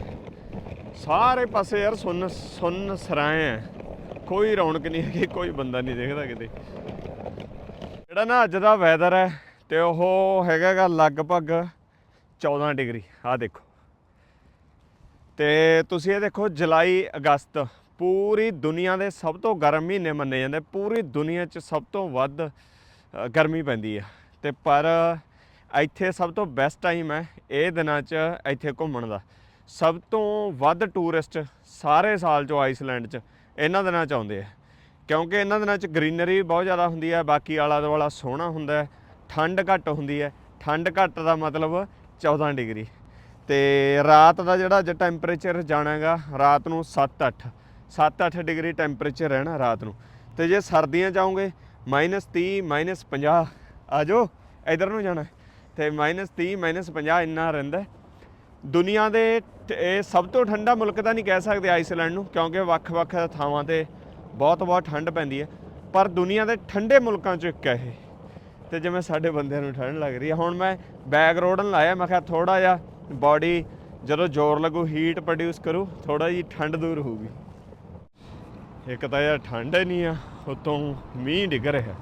ਸਾਰੇ ਪਾਸੇ ਯਾਰ ਸੁੰਨ ਸੁੰਨ ਸਰਾਏ ਹੈ ਕੋਈ ਰੌਣਕ ਨਹੀਂ ਹੈਗੀ ਕੋਈ ਬੰਦਾ ਨਹੀਂ ਦਿਖਦਾ ਕਿਤੇ। ਜਿਹੜਾ ਨਾ ਅੱਜ ਦਾ ਵੈਦਰ ਹੈ ਤੇ ਉਹ ਹੈਗਾਗਾ ਲਗਭਗ 14 ਡਿਗਰੀ। ਆਹ ਦੇਖੋ। ਤੇ ਤੁਸੀਂ ਇਹ ਦੇਖੋ, ਜੁਲਾਈ, ਅਗਸਤ ਪੂਰੀ ਦੁਨੀਆ ਦੇ ਸਭ ਤੋਂ ਗਰਮ ਮਹੀਨੇ ਮੰਨੇ ਜਾਂਦੇ। ਪੂਰੀ ਦੁਨੀਆ 'ਚ ਸਭ ਤੋਂ ਵੱਧ ਗਰਮੀ ਪੈਂਦੀ ਹੈ ਤੇ ਪਰ ਇੱਥੇ ਸਭ ਤੋਂ ਬੈਸਟ ਟਾਈਮ ਹੈ ਇਹ ਦਿਨਾਂ 'ਚ ਇੱਥੇ ਘੁੰਮਣ ਦਾ। ਸਭ ਤੋਂ ਵੱਧ ਟੂਰਿਸਟ ਸਾਰੇ ਸਾਲ 'ਚੋਂ ਆਈਸਲੈਂਡ 'ਚ ਇਹਨਾਂ ਦਿਨਾਂ 'ਚ ਆਉਂਦੇ ਆ। ਕਿਉਂਕਿ ਇਹਨਾਂ ਦਿਨਾਂ 'ਚ ਗ੍ਰੀਨਰੀ ਬਹੁਤ ਜ਼ਿਆਦਾ ਹੁੰਦੀ ਹੈ ਬਾਕੀ ਆਲਾ ਦੁਆਲਾ ਸੋਹਣਾ ਹੁੰਦਾ ਹੈ, ਠੰਡ ਘੱਟ ਹੁੰਦੀ ਹੈ। ਠੰਡ ਘੱਟ ਦਾ ਮਤਲਬ 14 ਡਿਗਰੀ। ਤੇ ਰਾਤ ਦਾ ਜਿਹੜਾ ਜੇ ਟੈਂਪਰੇਚਰ ਜਾਣਾਗਾ ਰਾਤ ਨੂੰ 7-8 7-8 ਡਿਗਰੀ ਟੈਂਪਰੇਚਰ ਰਹਿਣਾ ਰਾਤ ਨੂੰ। ਤੇ ਜੇ ਸਰਦੀਆਂ ਚਾਹੋਗੇ -30 -50 ਆਜੋ, ਇਧਰ ਨੂੰ ਜਾਣਾ। ਹੈ। ਤੇ -30 -50 ਇੰਨਾ ਰਹਿੰਦਾ। ਦੁਨੀਆ ਦੇ ਟ- ਇਹ ਸਭ ਤੋਂ ਠੰਡਾ ਮੁਲਕ ਤਾਂ ਨਹੀਂ ਕਹਿ ਸਕਦੇ ਆਈਸਲੈਂਡ ਨੂੰ, ਕਿਉਂਕਿ ਵੱਖ-ਵੱਖ ਥਾਵਾਂ ਤੇ ਬਹੁਤ ਬਹੁਤ ਠੰਡ ਪੈਂਦੀ ਹੈ। ਪਰ ਦੁਨੀਆ ਦੇ ਠੰਡੇ ਮੁਲਕਾਂ ਚੋਂ ਇੱਕ ਹੈ ਇਹ। ਤੇ ਜਿਵੇਂ ਸਾਡੇ ਬੰਦਿਆਂ ਨੂੰ ਠੰਡ ਲੱਗ ਰਹੀ ਹੈ। ਹੁਣ ਮੈਂ ਬੈਕ ਰੋਡਨ ਲਾਇਆ, ਮੈਂ ਕਿਹਾ ਥੋੜਾ ਜਿਹਾ ਬਾਡੀ ਜਦੋਂ ਜ਼ੋਰ ਲੱਗੂ ਹੀਟ ਪ੍ਰੋਡਿਊਸ ਕਰੂ ਥੋੜਾ ਜੀ ਠੰਡ ਦੂਰ ਹੋਊਗੀ। ਇੱਕ ਤਾਂ ਯਾਰ ਠੰਡ ਹੀ ਨਹੀਂ ਆ, ਉਤੋਂ ਮੀਂਹ ਡਿੱਗ ਰਿਹਾ।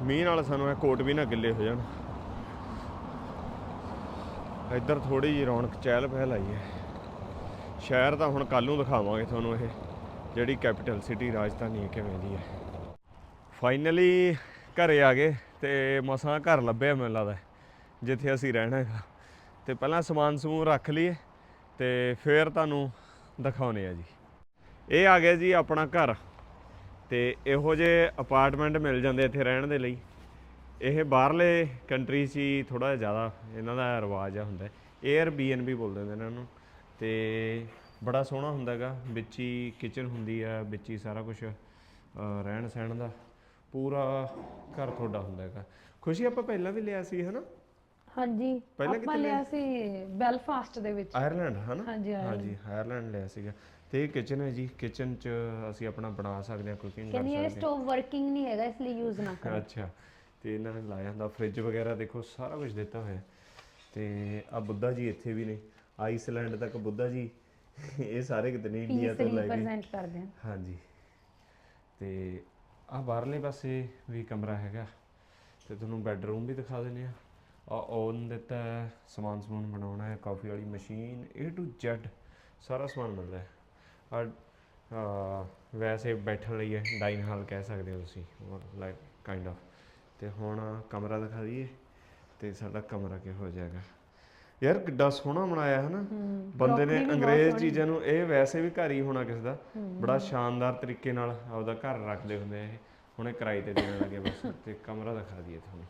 ਮੀਂਹ ਨਾਲ ਸਾਨੂੰ ਇਹ ਕੋਟ ਵੀ ਨਾ ਗਿੱਲੇ ਹੋ ਜਾਣ। ਇੱਧਰ ਥੋੜੀ ਜਿਹੀ ਰੌਣਕ, ਚਹਿਲ ਪਹਿਲ ਆਈ ਹੈ। ਸ਼ਹਿਰ ਤਾਂ ਹੁਣ ਕੱਲ ਨੂੰ ਦਿਖਾਵਾਂਗੇ ਤੁਹਾਨੂੰ ਇਹ, ਜਿਹੜੀ ਕੈਪੀਟਲ ਸਿਟੀ ਰਾਜਧਾਨੀ ਹੈ, ਕਿਵੇਂ ਦੀ ਹੈ। ਫਾਈਨਲੀ ਘਰੇ ਆ ਗਏ ਤੇ ਮਸਾਂ ਘਰ ਲੱਭਿਆ ਮੈਨੂੰ ਲੱਗਦਾ, ਜਿੱਥੇ ਅਸੀਂ ਰਹਿਣਾ ਹੈਗਾ। ਤੇ ਪਹਿਲਾਂ ਸਮਾਨ ਸਮੂਹ ਰੱਖ ਲਈਏ ਤੇ ਫਿਰ ਤੁਹਾਨੂੰ ਦਿਖਾਉਨੇ ਆ ਜੀ। ਇਹ ਆ ਗਿਆ ਜੀ ਆਪਣਾ ਘਰ ਤੇ ਇਹੋ ਜਿਹੇ ਅਪਾਰਟਮੈਂਟ ਮਿਲ ਜਾਂਦੇ ਇੱਥੇ ਰਹਿਣ ਦੇ ਲਈ। ਇਹ ਬਾਹਰਲੇ ਕੰਟਰੀ 'ਚ ਹੀ ਥੋੜਾ ਜ਼ਿਆਦਾ ਇਹਨਾਂ ਦਾ ਰਿਵਾਜ ਆ ਹੁੰਦਾ। ਏਅਰ ਬੀ ਬੋਲਦੇ ਨੇ ਇਹਨਾਂ ਨੂੰ ਤੇ ਬੜਾ ਸੋਹਣਾ ਹੁੰਦਾ ਹੈਗਾ। ਵਿੱਚ ਹੀ ਕਿਚਨ ਹੁੰਦੀ ਆ, ਵਿੱਚ ਹੀ ਸਾਰਾ ਕੁਝ ਰਹਿਣ ਸਹਿਣ ਦਾ ਪੂਰਾ ਘਰ ਤੁਹਾਡਾ ਹੁੰਦਾ ਹੈਗਾ। ਖੁਸ਼ੀ ਆਪਾਂ ਪਹਿਲਾਂ ਵੀ ਲਿਆ ਸੀ, ਹਨਾ? ਹਾਂਜੀ ਪਹਿਲਾਂ ਆਪਾਂ ਕਿੱਥੇ ਲਿਆ ਸੀ ਬੈਲਫਾਸਟ ਦੇ ਵਿੱਚ। ਆਇਰਲੈਂਡ ਹਨਾ? ਹਾਂਜੀ, ਹਾਂਜੀ। ਆਇਰਲੈਂਡ ਲਿਆ ਸੀਗਾ। ਤੇ ਕਿਚਨ ਹੈ ਜੀ ਕਿਚਨ 'ਚ ਅਸੀਂ ਆਪਣਾ ਬਣਾ ਸਕਦੇ ਹਾਂ ਕੁਕਿੰਗ ਕਰ ਕਹਿੰਦੀ ਇਹ ਸਕਦੇ ਹਾਂ। ਸਟੋਵ ਵਰਕਿੰਗ ਨਹੀਂ ਹੈਗਾ ਇਸ ਲਈ ਯੂਜ਼ ਨਾ ਕਰੋ। ਅੱਛਾ ਤੇ ਇਹਨਾਂ ਨੇ ਲਾਇਆ ਹੁੰਦਾ ਫ੍ਰਿਜ ਵਗੈਰਾ ਦੇਖੋ ਸਾਰਾ ਕੁਝ ਦਿੱਤਾ ਹੋਇਆ। ਤੇ ਆ ਬੁੱਧਾ ਜੀ ਇੱਥੇ ਵੀ ਨੇ ਆਈਸਲੈਂਡ ਤੱਕ ਬੁੱਧਾ ਜੀ ਇਹ ਸਾਰੇ ਕਿਤੇ ਨੇ ਇੰਡੀਆ ਪੀਸ ਤੋਂ ਲੈ ਕੇ। ਰਿਪਰੈਜ਼ੈਂਟ ਕਰਦੇ ਹਨ। ਹਾਂਜੀ। ਤੇ ਆ ਬਾਹਰਲੇ ਪਾਸੇ ਵੀ ਕਮਰਾ ਹੈਗਾ। ਤੇ ਤੁਹਾਨੂੰ ਬੈੱਡਰੂਮ ਵੀ ਦਿਖਾ ਦਿੰਦੇ ਆ ਆ ਓਨ ਦਿੱਤਾ ਹੈ, ਸਮਾਨ ਸਮੂਨ ਬਣਾਉਣਾ ਹੈ ਕਾਫੀ ਵਾਲੀ ਮਸ਼ੀਨ A to Z ਸਾਰਾ ਸਮਾਨ ਮਿਲਦਾ ਹੈ। ਆ ਵੈਸੇ ਬੈਠਣ ਲਈ ਹੈ ਡਾਈਨ ਹਾਲ ਕਹਿ ਸਕਦੇ ਹੋ ਤੁਸੀਂ ਲਾਈਕ ਕਾਈਂਡ ਆਫ ਤੇ ਹੁਣ ਕਮਰਾ ਦਿਖਾ ਦਈਏ ਤੇ ਸਾਡਾ ਕਮਰਾ ਕਿਹੋ ਜਿਹਾ ਹੈਗਾ। ਯਾਰ ਕਿੱਡਾ ਸੋਹਣਾ ਬਣਾਇਆ ਹੈ ਨਾ ਬੰਦੇ ਨੇ ਅੰਗਰੇਜ਼ ਚੀਜ਼ਾਂ ਨੂੰ ਇਹ ਵੈਸੇ ਵੀ ਘਰ ਹੀ ਹੋਣਾ ਕਿਸੇ ਦਾ। ਬੜਾ ਸ਼ਾਨਦਾਰ ਤਰੀਕੇ ਨਾਲ ਆਪਦਾ ਘਰ ਰੱਖਦੇ ਹੁੰਦੇ ਆ ਇਹ। ਹੁਣੇ ਕਿਰਾਏ ਤੇ ਦੇਣ ਲੱਗੇ ਬਸ ਤੇ ਕਮਰਾ ਦਿਖਾ ਦਈਏ ਤੁਹਾਨੂੰ।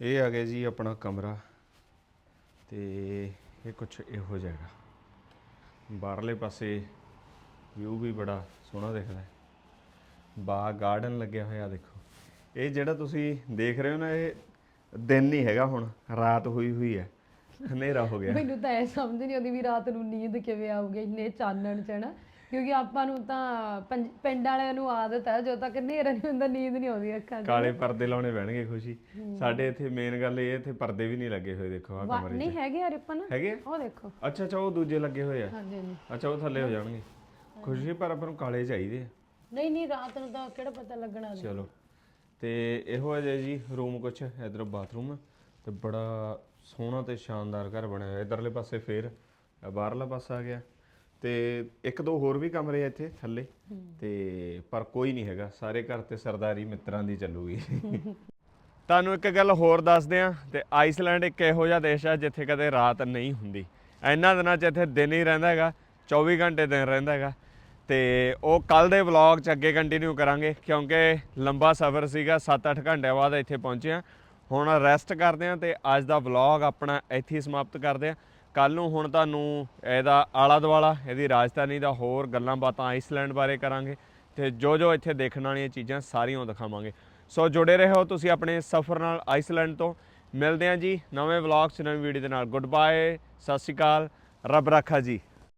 ਇਹ ਆ ਗਿਆ ਜੀ ਆਪਣਾ ਕਮਰਾ ਤੇ ਇਹ ਕੁਝ ਇਹੋ ਜਿਹਾ ਹੈਗਾ। ਬਾਹਰਲੇ ਪਾਸੇ ਵਿਊ ਵੀ ਬੜਾ ਸੋਹਣਾ ਦਿਖਦਾ ਹੈ। ਬਾਗ ਗਾਰਡਨ ਲੱਗਿਆ ਹੋਇਆ ਦੇਖੋ। ਇਹ ਜਿਹੜਾ ਤੁਸੀਂ ਦੇਖ ਰਹੇ ਹੋ ਨਾ, ਇਹ ਦਿਨ ਨਹੀਂ ਹੈਗਾ ਹੁਣ, ਰਾਤ ਹੋਈ ਹੋਈ ਹੈ, ਹਨੇਰਾ ਹੋ ਗਿਆ। ਮੈਨੂੰ ਤਾਂ ਇਹ ਸਮਝ ਨਹੀਂ ਆਉਂਦੀ ਵੀ ਰਾਤ ਨੂੰ ਨੀਂਦ ਕਿਵੇਂ ਆਊਗੀ, ਇੰਨੇ ਚਾਨਣ ਚ ਨਾ। ਕਿਉਂਕਿ ਆਪਾਂ ਨੂੰ ਤਾਂ ਪੰਜ- ਪਿੰਡ ਵਾਲਿਆਂ ਨੂੰ ਆਦਤ ਹੈ ਜਦੋਂ ਤੱਕ ਹਨੇਰਾ ਨਹੀਂ ਹੁੰਦਾ ਨੀਂਦ ਨਹੀਂ ਆਉਂਦੀ ਅੱਖਾਂ 'ਚ ਕਾਲੇ ਪਰਦੇ ਲਾਉਣੇ ਪੈਣਗੇ ਖੁਸ਼ੀ। ਸਾਡੇ ਇੱਥੇ ਮੇਨ ਗੱਲ ਇਹ ਇੱਥੇ ਪਰਦੇ ਵੀ ਨਹੀਂ ਲੱਗੇ ਹੋਏ ਦੇਖੋ ਆ ਕਮਰੇ ਨਹੀਂ ਹੈਗੇ ਆ ਰਿਪਨ ਹੈਗੇ? ਆ? ਉਹ ਦੇਖੋ। ਅੱਛਾ ਅੱਛਾ ਉਹ ਦੂਜੇ ਲੱਗੇ ਹੋਏ ਆ। ਹਾਂਜੀ ਹਾਂਜੀ। ਅੱਛਾ ਉਹ ਥੱਲੇ ਹੋ ਜਾਣਗੇ। ਖੁਸ਼ੀ ਪਰ ਆਪਾਂ ਨੂੰ ਕਾਲੇ ਚਾਹੀਦੇ ਆ। ਨਹੀਂ ਨਹੀਂ ਰਾਤ ਨੂੰ ਤਾਂ ਕਿਹੜਾ ਪਤਾ ਲੱਗਣਾ ਨਹੀਂ ਚਲੋ। ਤੇ ਇਹੋ ਜਿਹਾ ਜੀ ਰੂਮ ਕੁਛ ਇਧਰ ਬਾਥਰੂਮ ਤੇ ਬੜਾ ਸੋਹਣਾ ਤੇ ਸ਼ਾਨਦਾਰ ਘਰ ਬਣਿਆ ਹੋਇਆ ਇਧਰਲੇ ਪਾਸੇ ਫੇਰ ਬਾਹਰਲਾ ਪਾਸਾ ਆ ਗਿਆ। ਤੇ ਇੱਕ ਦੋ ਹੋਰ ਵੀ ਕਮਰੇ ਆ ਇੱਥੇ ਥੱਲੇ। ਤੇ ਪਰ ਕੋਈ ਨਹੀਂ ਹੈਗਾ। ਸਾਰੇ ਘਰ ਤੇ ਸਰਦਾਰੀ ਮਿੱਤਰਾਂ ਦੀ ਚੱਲੂਗੀ। ਤੁਹਾਨੂੰ ਇੱਕ ਗੱਲ ਹੋਰ ਦੱਸਦੇ ਆ ਤੇ ਆਈਸਲੈਂਡ ਇੱਕ ਇਹੋ ਜਿਹਾ ਦੇਸ਼ ਹੈ ਜਿੱਥੇ ਕਦੇ ਰਾਤ ਨਹੀਂ ਹੁੰਦੀ। ਇਹਨਾਂ ਦਿਨਾਂ 'ਚ ਇੱਥੇ ਦਿਨ ਹੀ ਰਹਿੰਦਾ ਹੈਗਾ 24 ਘੰਟੇ ਦਿਨ ਰਹਿੰਦਾ ਹੈਗਾ। ਤੇ ਉਹ ਕੱਲ ਦੇ ਵਲੌਗ 'ਚ ਅੱਗੇ ਕੰਟੀਨਿਊ ਕਰਾਂਗੇ ਕਿਉਂਕਿ ਲੰਬਾ ਸਫ਼ਰ ਸੀਗਾ 7-8 ਘੰਟਿਆਂ ਬਾਅਦ ਇੱਥੇ ਪਹੁੰਚੇ ਆ ਹੁਣ ਰੈਸਟ ਕਰਦੇ ਆ ਤੇ ਅੱਜ ਦਾ ਵਲੌਗ ਆਪਣਾ ਇੱਥੇ ਹੀ ਸਮਾਪਤ ਕਰਦੇ ਆ ਕੱਲ ਨੂੰ ਹੁਣ ਤੁਹਾਨੂੰ ਇਹਦਾ ਆਲਾ ਦੁਆਲਾ ਇਹਦੀ ਰਾਜਧਾਨੀ ਦਾ ਹੋਰ ਗੱਲਾਂ ਬਾਤਾਂ ਆਈਸਲੈਂਡ ਬਾਰੇ ਕਰਾਂਗੇ ਤੇ ਜੋ ਜੋ ਇੱਥੇ ਦੇਖਣ ਵਾਲੀਆਂ ਚੀਜ਼ਾਂ ਸਾਰੀਆਂ ਉਹ ਦਿਖਾਵਾਂਗੇ। ਸੋ ਜੁੜੇ ਰਹੋ ਤੁਸੀਂ ਆਪਣੇ ਸਫ਼ਰ ਨਾਲ ਆਈਸਲੈਂਡ ਤੋਂ। ਮਿਲਦੇ ਹਾਂ ਜੀ ਨਵੇਂ ਵਲੌਗ 'ਚ, ਨਵੀਂ ਵੀਡੀਓ ਦੇ ਨਾਲ। ਗੁੱਡ ਬਾਏ ਸਤਿ ਸ਼੍ਰੀ ਅਕਾਲ। ਰੱਬ ਰਾਖਾ ਜੀ।